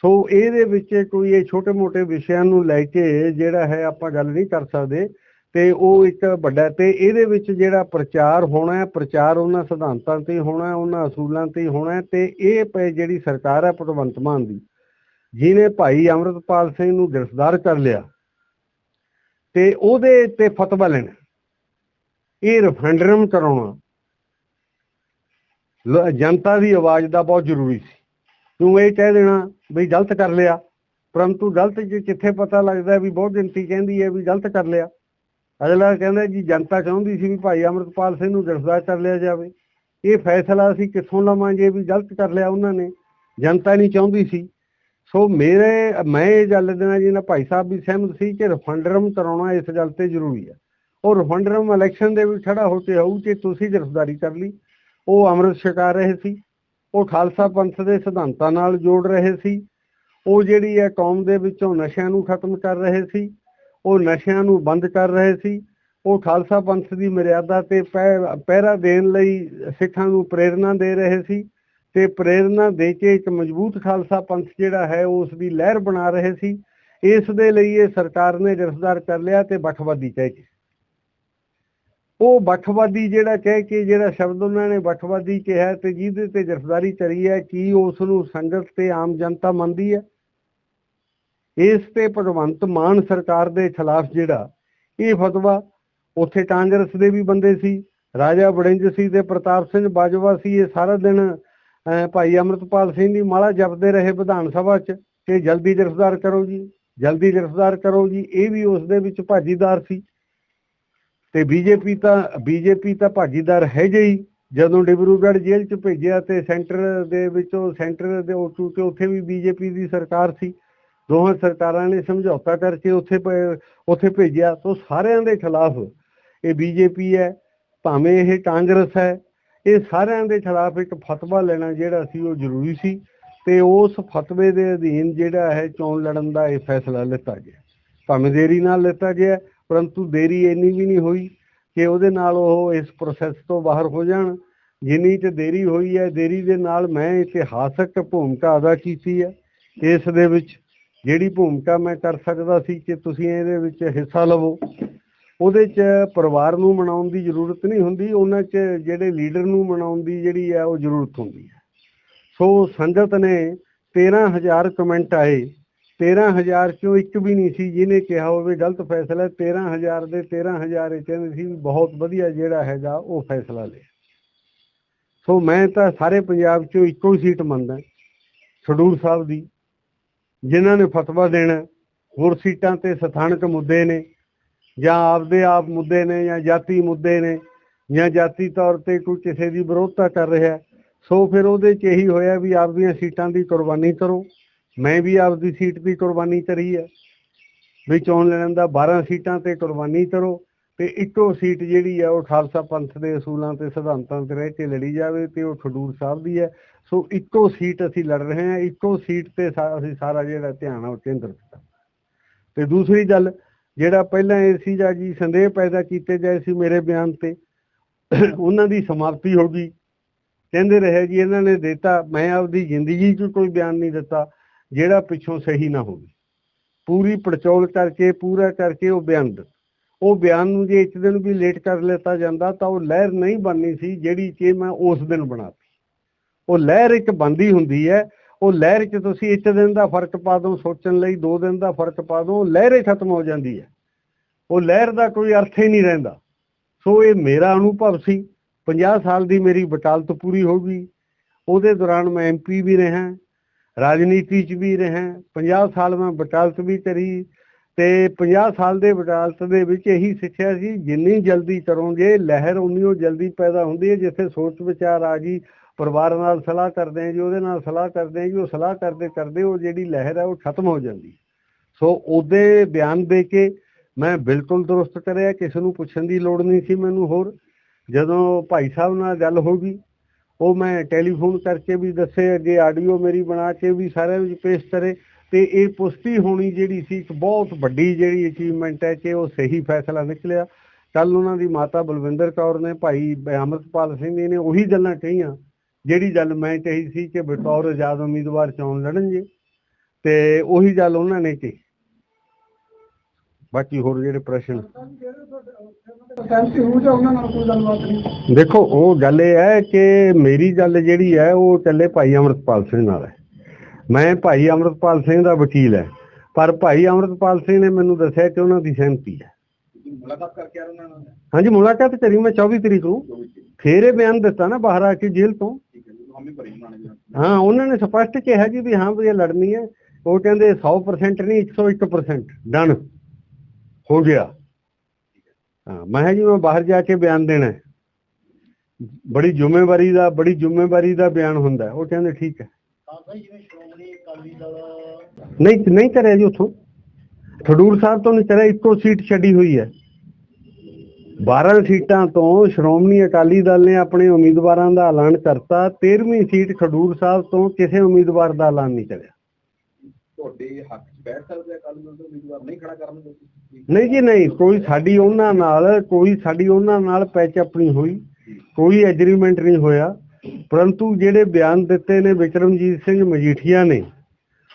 ਸੋ ਇਹਦੇ ਵਿੱਚ ਕੋਈ ਇਹ ਛੋਟੇ-ਮੋਟੇ ਵਿਸ਼ਿਆਂ ਨੂੰ ਲੈ ਕੇ ਜਿਹੜਾ ਹੈ ਆਪਾਂ ਗੱਲ ਨਹੀਂ ਕਰ ਸਕਦੇ। ਤੇ ਉਹ ਇੱਕ ਵੱਡਾ ਤੇ ਇਹਦੇ ਵਿੱਚ ਜਿਹੜਾ ਪ੍ਰਚਾਰ ਹੋਣਾ ਹੈ, ਪ੍ਰਚਾਰ ਉਹਨਾਂ ਸਿਧਾਂਤਾਂ ਤੇ ਹੋਣਾ ਹੈ ਉਹਨਾਂ ਅਸੂਲਾਂ ਤੇ ਹੋਣਾ ਹੈ ਤੇ ਇਹ ਜਿਹੜੀ ਸਰਕਾਰ ਹੈ ਭਗਵੰਤ ਮਾਨ ਦੀ। ਜਿਹਨੇ ਭਾਈ ਅਮਰਤਪਾਲ ਸਿੰਘ ਨੂੰ ਗ੍ਰਿਫਤਾਰ ਕਰ ਲਿਆ ਤੇ ਉਹਦੇ ਤੇ ਫਤਵਾ ਲੈਣਾ। ਇਹ ਰੈਫਰੈਂਡਮ ਕਰਾਉਣਾ। ਜਨਤਾ ਦੀ ਆਵਾਜ਼ ਦਾ ਬਹੁਤ ਜ਼ਰੂਰੀ ਸੀ। ਤੂੰ ਇਹ ਕਹਿ ਦੇਣਾ ਵੀ ਗਲਤ ਕਰ ਲਿਆ, ਪਰੰਤੂ ਗਲਤ ਜੇ ਕਿੱਥੇ ਪਤਾ ਲੱਗਦਾ ਵੀ ਬਹੁਤ ਗਿਣਤੀ ਕਹਿੰਦੀ ਹੈ ਵੀ ਗਲਤ ਕਰ ਲਿਆ। ਅਗਲਾ ਕਹਿੰਦਾ ਜੀ ਜਨਤਾ ਚਾਹੁੰਦੀ ਸੀ ਵੀ ਭਾਈ ਅਮਰਤਪਾਲ ਸਿੰਘ ਨੂੰ ਗ੍ਰਿਫਤਾਰ ਕਰ ਲਿਆ ਜਾਵੇ। ਇਹ ਫੈਸਲਾ ਅਸੀਂ ਕਿੱਥੋਂ ਲਵਾਂਗੇ ਵੀ ਗਲਤ ਕਰ ਲਿਆ ਉਹਨਾਂ ਨੇ। ਜਨਤਾ ਨਹੀਂ ਚਾਹੁੰਦੀ ਸੀ। ਸੋ ਮੇਰੇ, ਮੈਂ ਇਹ ਗੱਲ ਦੇਣਾ ਜੀ, ਨਾ ਭਾਈ ਸਾਹਿਬ ਵੀ ਸਹਿਮਤ ਸੀ ਕਿ ਰਫੰਡਰਮ ਕਰਾਉਣਾ ਇਸ ਗੱਲ ਤੇ ਜ਼ਰੂਰੀ ਹੈ। ਉਹ ਰਫੰਡਰਮ ਇਲੈਕਸ਼ਨ ਦੇ ਵਿੱਚ ਖੜਾ ਹੋ ਕੇ ਆਊ ਕਿ ਤੁਸੀਂ ਗ੍ਰਿਫਤਾਰੀ ਕਰ ਲਈ। ਉਹ ਅੰਮ੍ਰਿਤ ਛਕਾ ਰਹੇ ਸੀ। ਉਹ ਖਾਲਸਾ ਪੰਥ ਦੇ ਸਿਧਾਂਤਾਂ ਨਾਲ ਜੋੜ ਰਹੇ ਸੀ। ਉਹ ਜਿਹੜੀ ਹੈ ਕੌਮ ਦੇ ਵਿੱਚੋਂ ਨਸ਼ਿਆਂ ਨੂੰ ਖਤਮ ਕਰ ਰਹੇ ਸੀ। ਉਹ ਨਸ਼ਿਆਂ ਨੂੰ ਬੰਦ ਕਰ ਰਹੇ ਸੀ। ਉਹ ਖਾਲਸਾ ਪੰਥ ਦੀ ਮਰਿਆਦਾ ਤੇ ਪਹਿ- ਪਹਿਰਾ ਦੇਣ ਲਈ ਸਿੱਖਾਂ ਨੂੰ ਪ੍ਰੇਰਣਾ ਦੇ ਰਹੇ ਸੀ। ਤੇ ਪ੍ਰੇਰਣਾ ਦੇ ਕੇ ਇੱਕ ਮਜ਼ਬੂਤ ਖਾਲਸਾ ਪੰਥ ਜਿਹੜਾ ਹੈ ਉਸ ਦੀ ਲਹਿਰ ਬਣਾ ਰਹੇ ਸੀ। ਇਸ ਦੇ ਲਈ ਇਹ ਸਰਕਾਰ ਨੇ ਗ੍ਰਿਫਤਾਰ ਕਰ ਲਿਆ ਤੇ ਬੱਠਵਾਦੀ ਕਹਿ ਕੇ। ਉਹ ਬੱਠਵਾਦੀ ਜਿਹੜਾ ਕਹਿ ਕੇ, ਜਿਹੜਾ ਸ਼ਬਦ ਉਹਨਾਂ ਨੇ ਬੱਠਵਾਦੀ ਕਿਹਾ ਤੇ ਜਿਹਦੇ ਤੇ ਗ੍ਰਿਫਤਾਰੀ ਕਰੀ ਹੈ ਕੀ ਉਸ ਨੂੰ ਸੰਗਤ ਤੇ ਆਮ ਜਨਤਾ ਮੰਨਦੀ ਹੈ। ਇਸ ਤੇ ਭਗਵੰਤ ਮਾਨ ਸਰਕਾਰ ਦੇ ਖਿਲਾਫ ਜਿਹੜਾ ਇਹ ਫਤਵਾ ਉੱਥੇ ਕਾਂਗਰਸ ਦੇ ਵੀ ਬੰਦੇ ਸੀ, ਰਾਜਾ ਵੜਿੰਜ ਸੀ ਤੇ ਪ੍ਰਤਾਪ ਸਿੰਘ ਬਾਜਵਾ ਸੀ, ਇਹ ਸਾਰਾ ਦਿਨ ਭਾਈ ਅਮਰਤਪਾਲ ਸਿੰਘ ਦੀ ਮਾਲਾ ਜਪਦੇ ਰਹੇ ਵਿਧਾਨ ਸਭਾ 'ਚ ਕਿ ਜਲਦੀ ਗ੍ਰਿਫਤਾਰ ਕਰੋ ਜੀ, ਜਲਦੀ ਗ੍ਰਿਫਤਾਰ ਕਰੋ ਜੀ, ਇਹ ਵੀ ਉਸ ਦੇ ਵਿੱਚ ਭਾਜੀਦਾਰ ਸੀ। ਤੇ ਬੀਜੇਪੀ ਤਾਂ ਬੀਜੇਪੀ ਤਾਂ ਭਾਜੀਦਾਰ ਹੈ ਹੀ, ਜਦੋਂ ਡਿਬਰੂਗੜ੍ਹ ਜੇਲ੍ਹ 'ਚ ਭੇਜਿਆ ਤੇ ਸੈਂਟਰ ਦੇ ਵਿੱਚੋਂ, ਸੈਂਟਰ ਦੇ ਉਹ ਕਿਉਂਕਿ ਉੱਥੇ ਵੀ ਬੀਜੇਪੀ ਦੀ ਸਰਕਾਰ ਸੀ। ਦੋਹਾਂ ਸਰਕਾਰਾਂ ਨੇ ਸਮਝੌਤਾ ਕਰਕੇ ਉੱਥੇ ਉੱਥੇ ਭੇਜਿਆ। ਤੋਂ ਸਾਰਿਆਂ ਦੇ ਖਿਲਾਫ ਇਹ ਬੀਜੇਪੀ ਹੈ, ਭਾਵੇਂ ਇਹ ਕਾਂਗਰਸ ਹੈ ਇਹ ਸਾਰਿਆਂ ਦੇ ਖਿਲਾਫ ਇੱਕ ਫਤਵਾ ਲੈਣਾ ਜਿਹੜਾ ਸੀ ਉਹ ਜ਼ਰੂਰੀ ਸੀ ਤੇ ਉਸ ਫਤਵੇ ਦੇ ਅਧੀਨ ਜਿਹੜਾ ਹੈ ਚੋਣ ਲੜਨ ਦਾ ਇਹ ਫੈਸਲਾ ਲਿੱਤਾ ਗਿਆ। ਭਾਵੇਂ ਦੇਰੀ ਨਾਲ ਲਿੱਤਾ ਗਿਆ, ਪਰੰਤੂ ਦੇਰੀ ਇੰਨੀ ਵੀ ਨਹੀਂ ਹੋਈ ਕਿ ਉਹਦੇ ਨਾਲ ਉਹ ਇਸ ਪ੍ਰੋਸੈਸ ਤੋਂ ਬਾਹਰ ਹੋ ਜਾਣ। ਜਿੰਨੀ ਤੇ ਦੇਰੀ ਹੋਈ ਹੈ, ਦੇਰੀ ਦੇ ਨਾਲ ਮੈਂ ਇਤਿਹਾਸਕ ਭੂਮਿਕਾ ਅਦਾ ਕੀਤੀ ਹੈ। ਇਸ ਦੇ ਵਿੱਚ ਜਿਹੜੀ ਭੂਮਿਕਾ ਮੈਂ ਕਰ ਸਕਦਾ ਸੀ ਕਿ ਤੁਸੀਂ ਇਹਦੇ ਵਿੱਚ ਹਿੱਸਾ ਲਵੋ। ਉਹਦੇ 'ਚ ਪਰਿਵਾਰ ਨੂੰ ਮਨਾਉਣ ਦੀ ਜ਼ਰੂਰਤ ਨਹੀਂ ਹੁੰਦੀ, ਉਹਨਾਂ 'ਚ ਜਿਹੜੇ ਲੀਡਰ ਨੂੰ ਮਨਾਉਣ ਦੀ ਜਿਹੜੀ ਆ ਉਹ ਜ਼ਰੂਰਤ ਹੁੰਦੀ ਹੈ ਸੋ ਸੰਗਤ ਨੇ 13000 ਕਮੈਂਟ ਆਏ 13000 ਚੋਂ ਇੱਕ ਵੀ ਨਹੀਂ ਸੀ ਜਿਹਨੇ ਕਿਹਾ ਹੋਵੇ ਗਲਤ ਫੈਸਲਾ ਹੈ। 13000 ਦੇ 13000 ਇਹ ਕਹਿੰਦੇ ਸੀ ਵੀ ਬਹੁਤ ਵਧੀਆ ਜਿਹੜਾ ਹੈਗਾ ਉਹ ਫੈਸਲਾ ਲਿਆ ਸੋ ਮੈਂ ਤਾਂ ਸਾਰੇ ਪੰਜਾਬ ਚੋਂ ਇੱਕੋ ਹੀ ਸੀਟ ਮੰਨਦਾ ਖਡੂਰ ਸਾਹਿਬ ਦੀ, ਜਿਨ੍ਹਾਂ ਨੇ ਫਤਵਾ ਦੇਣਾ, ਹੋਰ ਸੀਟਾਂ ਤੇ ਸਥਾਨਕ ਮੁੱਦੇ ਨੇ ਜਾਂ ਆਪਦੇ ਆਪ ਮੁੱਦੇ ਨੇ ਜਾਂ ਜਾਤੀ ਮੁੱਦੇ ਨੇ ਜਾਂ ਜਾਤੀ ਤੌਰ ਤੇ ਕੋਈ ਕਿਸੇ ਦੀ ਵਿਰੋਧਤਾ ਕਰ ਰਿਹਾ, ਸੋ ਫਿਰ ਉਹਦੇ 'ਚ ਇਹੀ ਹੋਇਆ ਵੀ ਆਪਦੀਆਂ ਸੀਟਾਂ ਦੀ ਕੁਰਬਾਨੀ ਕਰੋ। ਮੈਂ ਵੀ ਆਪਦੀ ਸੀਟ ਦੀ ਕੁਰਬਾਨੀ ਕਰੀ ਹੈ। ਵੀ ਚੋਣ ਲੜਨ ਦਾ 12 ਸੀਟਾਂ ਤੇ ਕੁਰਬਾਨੀ ਕਰੋ ਤੇ ਇੱਕੋ ਸੀਟ ਜਿਹੜੀ ਆ ਉਹ ਖਾਲਸਾ ਪੰਥ ਦੇ ਅਸੂਲਾਂ ਤੇ ਸਿਧਾਂਤਾਂ ਤੇ ਰਹਿ ਕੇ ਲੜੀ ਜਾਵੇ ਤੇ ਉਹ ਖਡੂਰ ਸਾਹਿਬ ਦੀ ਹੈ। ਸੋ ਇੱਕੋ ਸੀਟ ਅਸੀਂ ਲੜ ਰਹੇ ਹਾਂ, ਇੱਕੋ ਸੀਟ ਤੇ ਅਸੀਂ ਸਾਰਾ ਜਿਹੜਾ ਧਿਆਨ ਆ ਉਹ ਕੇਂਦਰਿਤ ਕੀਤਾ। ਤੇ ਦੂਸਰੀ ਗੱਲ ਜਿਹੜਾ ਪਹਿਲਾਂ ਇਹ ਸੀ ਜਾਂ ਜੀ ਸੰਦੇਹ ਪੈਦਾ ਕੀਤੇ ਗਏ ਸੀ ਮੇਰੇ ਬਿਆਨ ਤੇ, ਉਹਨਾਂ ਦੀ ਸਮਾਪਤੀ ਹੋ ਗਈ। ਕਹਿੰਦੇ ਰਹੇ ਜੀ, ਇਹਨਾਂ ਨੇ ਦਿੱਤਾ, ਮੈਂ ਆਪਦੀ ਜ਼ਿੰਦਗੀ 'ਚ ਕੋਈ ਬਿਆਨ ਨਹੀਂ ਦਿੱਤਾ, ਜਿਹੜਾ ਪਿੱਛੋਂ ਸਹੀ ਨਾ ਹੋਵੇ। ਪੂਰੀ ਪੜਚੋਲ ਕਰਕੇ, ਪੂਰਾ ਕਰਕੇ ਉਹ ਬਿਆਨ ਦਿੱਤਾ। ਉਹ ਬਿਆਨ ਨੂੰ ਜੇ ਇੱਕ ਦਿਨ ਵੀ ਲੇਟ ਕਰ ਲਿੱਤਾ ਜਾਂਦਾ, ਤਾਂ ਉਹ ਲਹਿਰ ਨਹੀਂ ਬਣਨੀ ਸੀ, ਜਿਹੜੀ ਕਿ ਮੈਂ ਉਸ ਦਿਨ ਬਣਾਤੀ। ਉਹ ਲਹਿਰ ਇੱਕ ਬੰਦੀ ਹੁੰਦੀ ਹੈ ਉਹ ਲਹਿਰ 'ਚ ਤੁਸੀਂ ਇੱਕ ਦਿਨ ਦਾ ਫ਼ਰਕ ਪਾ ਦੋ ਸੋਚਣ ਲਈ ਦੋ ਦਿਨ ਦਾ ਫ਼ਰਕ ਪਾ ਦੋ ਉਹ ਲਹਿਰ ਖਤਮ ਹੋ ਜਾਂਦੀ ਹੈ। ਉਹ ਲਹਿਰ ਦਾ ਕੋਈ ਅਰਥ ਹੀ ਨਹੀਂ ਰਹਿੰਦਾ। ਸੋ ਇਹ ਮੇਰਾ ਅਨੁਭਵ ਸੀ। 50 ਸਾਲ ਦੀ ਮੇਰੀ ਵਕਾਲਤ ਪੂਰੀ ਹੋ ਗਈ। ਉਹਦੇ ਦੌਰਾਨ ਮੈਂ ਐਮਪੀ ਵੀ ਰਿਹਾ, ਰਾਜਨੀਤੀ 'ਚ ਵੀ ਰਿਹਾ। 50 ਸਾਲ ਮੈਂ ਵਕਾਲਤ ਵੀ ਕਰੀ ਤੇ 50 ਸਾਲ ਦੇ ਵਕਾਲਤ ਦੇ ਵਿੱਚ ਇਹੀ ਸਿੱਖਿਆ ਸੀ, ਜਿੰਨੀ ਜਲਦੀ ਕਰੋਗੇ, ਲਹਿਰ ਉਨੀ ਉਹ ਜਲਦੀ ਪੈਦਾ ਹੁੰਦੀ ਹੈ ਜਿੱਥੇ ਸੋਚ ਵਿਚਾਰ ਆ ਗਈ ਪਰਿਵਾਰ ਨਾਲ ਸਲਾਹ ਕਰਦੇ ਆ ਜੀ, ਉਹਦੇ ਨਾਲ ਸਲਾਹ ਕਰਦੇ ਆ ਜੀ, ਉਹ ਸਲਾਹ ਕਰਦੇ ਕਰਦੇ ਉਹ ਜਿਹੜੀ ਲਹਿਰ ਹੈ ਉਹ ਖਤਮ ਹੋ ਜਾਂਦੀ। ਸੋ ਉਹਦੇ ਬਿਆਨ ਦੇ ਕੇ ਮੈਂ ਬਿਲਕੁਲ ਦਰੁਸਤ ਕਰਿਆ, ਕਿਸੇ ਨੂੰ ਪੁੱਛਣ ਦੀ ਲੋੜ ਨਹੀਂ ਸੀ ਮੈਨੂੰ ਹੋਰ। ਜਦੋਂ ਭਾਈ ਸਾਹਿਬ ਨਾਲ ਗੱਲ ਹੋ ਗਈ, ਉਹ ਮੈਂ ਟੈਲੀਫੋਨ ਕਰਕੇ ਵੀ ਦੱਸੇ, ਅੱਗੇ ਆਡੀਓ ਮੇਰੀ ਬਣਾ ਕੇ ਵੀ ਸਾਰਿਆਂ ਵਿੱਚ ਪੇਸ਼ ਕਰੇ ਤੇ ਇਹ ਪੁਸ਼ਟੀ ਹੋਣੀ ਜਿਹੜੀ ਸੀ, ਇੱਕ ਬਹੁਤ ਵੱਡੀ ਜਿਹੜੀ ਅਚੀਵਮੈਂਟ ਹੈ ਕਿ ਉਹ ਸਹੀ ਫੈਸਲਾ ਨਿਕਲਿਆ। ਕੱਲ ਉਹਨਾਂ ਦੀ ਮਾਤਾ ਬਲਵਿੰਦਰ ਕੌਰ ਨੇ, ਭਾਈ ਅਮਰਤਪਾਲ ਸਿੰਘ ਜੀ ਨੇ ਉਹੀ ਗੱਲਾਂ ਕਹੀਆਂ। ਜਿਹੜੀ ਗੱਲ ਮੈਂ ਕਹੀ ਸੀ ਕਿ ਬਤੌਰ ਆਜ਼ਾਦ ਉਮੀਦਵਾਰ ਚੋਣ ਲੜਨਗੇ ਤੇ ਉਹੀ ਗੱਲ ਉਹਨਾਂ ਨੇ ਕਹੀ। ਬਾਕੀ ਹੋਰ ਜਿਹੜੇ ਪ੍ਰਸ਼ਨ। ਦੇਖੋ ਉਹ ਗੱਲ ਇਹ ਹੈ ਕਿ ਮੇਰੀ ਗੱਲ ਜਿਹੜੀ ਹੈ ਉਹ ਚੱਲੇ ਭਾਈ ਅਮਰਤਪਾਲ ਸਿੰਘ ਨਾਲ ਹੈ। ਮੈਂ ਭਾਈ ਅਮਰਤਪਾਲ ਸਿੰਘ ਦਾ ਵਕੀਲ ਹੈ ਪਰ ਭਾਈ ਅਮਰਤਪਾਲ ਸਿੰਘ ਨੇ ਮੈਨੂੰ ਦੱਸਿਆ ਕਿ ਉਹਨਾਂ ਦੀ ਸਹਿਮਤੀ ਹੈ। ਮੁਲਾਕਾਤ ਕਰਕੇ ਆ ਉਹਨਾਂ ਨਾਲ। ਹਾਂਜੀ ਮੁਲਾਕਾਤ ਕਰੀ ਮੈਂ 24 ਤਰੀਕ ਨੂੰ। ਫੇਰ ਇਹ ਬਿਆਨ ਦਿੱਤਾ ਨਾ ਬਾਹਰ ਆ ਕੇ ਜੇਲ੍ਹ ਤੋਂ ਠੀਕ ਹੈ ਜੀ ਹਮੀ ਭਰੀ ਬਣਾਣੇ ਜੀ ਹਾਂ ਉਹਨਾਂ ਨੇ ਸਪਸ਼ਟ ਕਿਹਾ ਜੀ ਵੀ ਹਾਂ ਵੀ ਇਹ ਲੜਨੀ ਹੈ। ਉਹ ਕਹਿੰਦੇ 100% ਨਹੀਂ 101% ਡਨ ਹੋ ਗਿਆ। ਹਾਂ ਮੈਂ ਜੀ ਮੈਂ ਬਾਹਰ ਜਾ ਕੇ ਬਿਆਨ ਦੇਣਾ ਬੜੀ ਜ਼ਿੰਮੇਵਾਰੀ ਦਾ ਬੜੀ ਜ਼ਿੰਮੇਵਾਰੀ ਦਾ ਬਿਆਨ ਹੁੰਦਾ। ਉਹ ਕਹਿੰਦੇ ਠੀਕ ਹੈ। ਨਹੀਂ ਨਹੀਂ ਕਰਿਆ ਜੀ ਉੱਥੋਂ। ਖਡੂਰ ਸਾਹਿਬ ਤੋਂ ਨਹੀਂ ਕਰਿਆ ਇੱਕੋ ਸੀਟ ਛੱਡੀ ਹੋਈ ਹੈ। 12 ਸੀਟਾਂ ਤੋਂ ਸ਼੍ਰੋਮਣੀ ਅਕਾਲੀ ਦਲ ਨੇ ਆਪਣੇ ਉਮੀਦਵਾਰਾਂ ਦਾ ਐਲਾਨ ਕਰਤਾ। 13ਵੀਂ ਸੀਟ ਖਡੂਰ ਸਾਹਿਬ ਤੋਂ ਕਿਸੇ ਉਮੀਦਵਾਰ ਦਾ ਐਲਾਨ ਨਹੀਂ ਕਰਿਆ ਤੁਹਾਡੇ ਹੱਕ 'ਚ ਬੈਠ ਸਕਦੇ ਆ ਅਕਾਲੀ ਦਲ ਦੇ ਉਮੀਦਵਾਰ? ਨਹੀਂ ਖੜਾ ਕਰਨਗੇ ਤੁਸੀਂ? ਨਹੀਂ ਜੀ ਨਹੀਂ। ਕੋਈ ਸਾਡੀ ਉਹਨਾਂ ਨਾਲ ਕੋਈ ਸਾਡੀ ਉਹਨਾਂ ਨਾਲ ਪੈਚਅਪ ਨਹੀਂ ਹੋਈ। ਕੋਈ ਐਗਰੀਮੈਂਟ ਨਹੀਂ ਹੋਇਆ। ਪਰੰਤੂ ਜਿਹੜੇ ਬਿਆਨ ਦਿੱਤੇ ਨੇ ਵਿਕਰਮਜੀਤ ਸਿੰਘ ਮਜੀਠੀਆ ਨੇ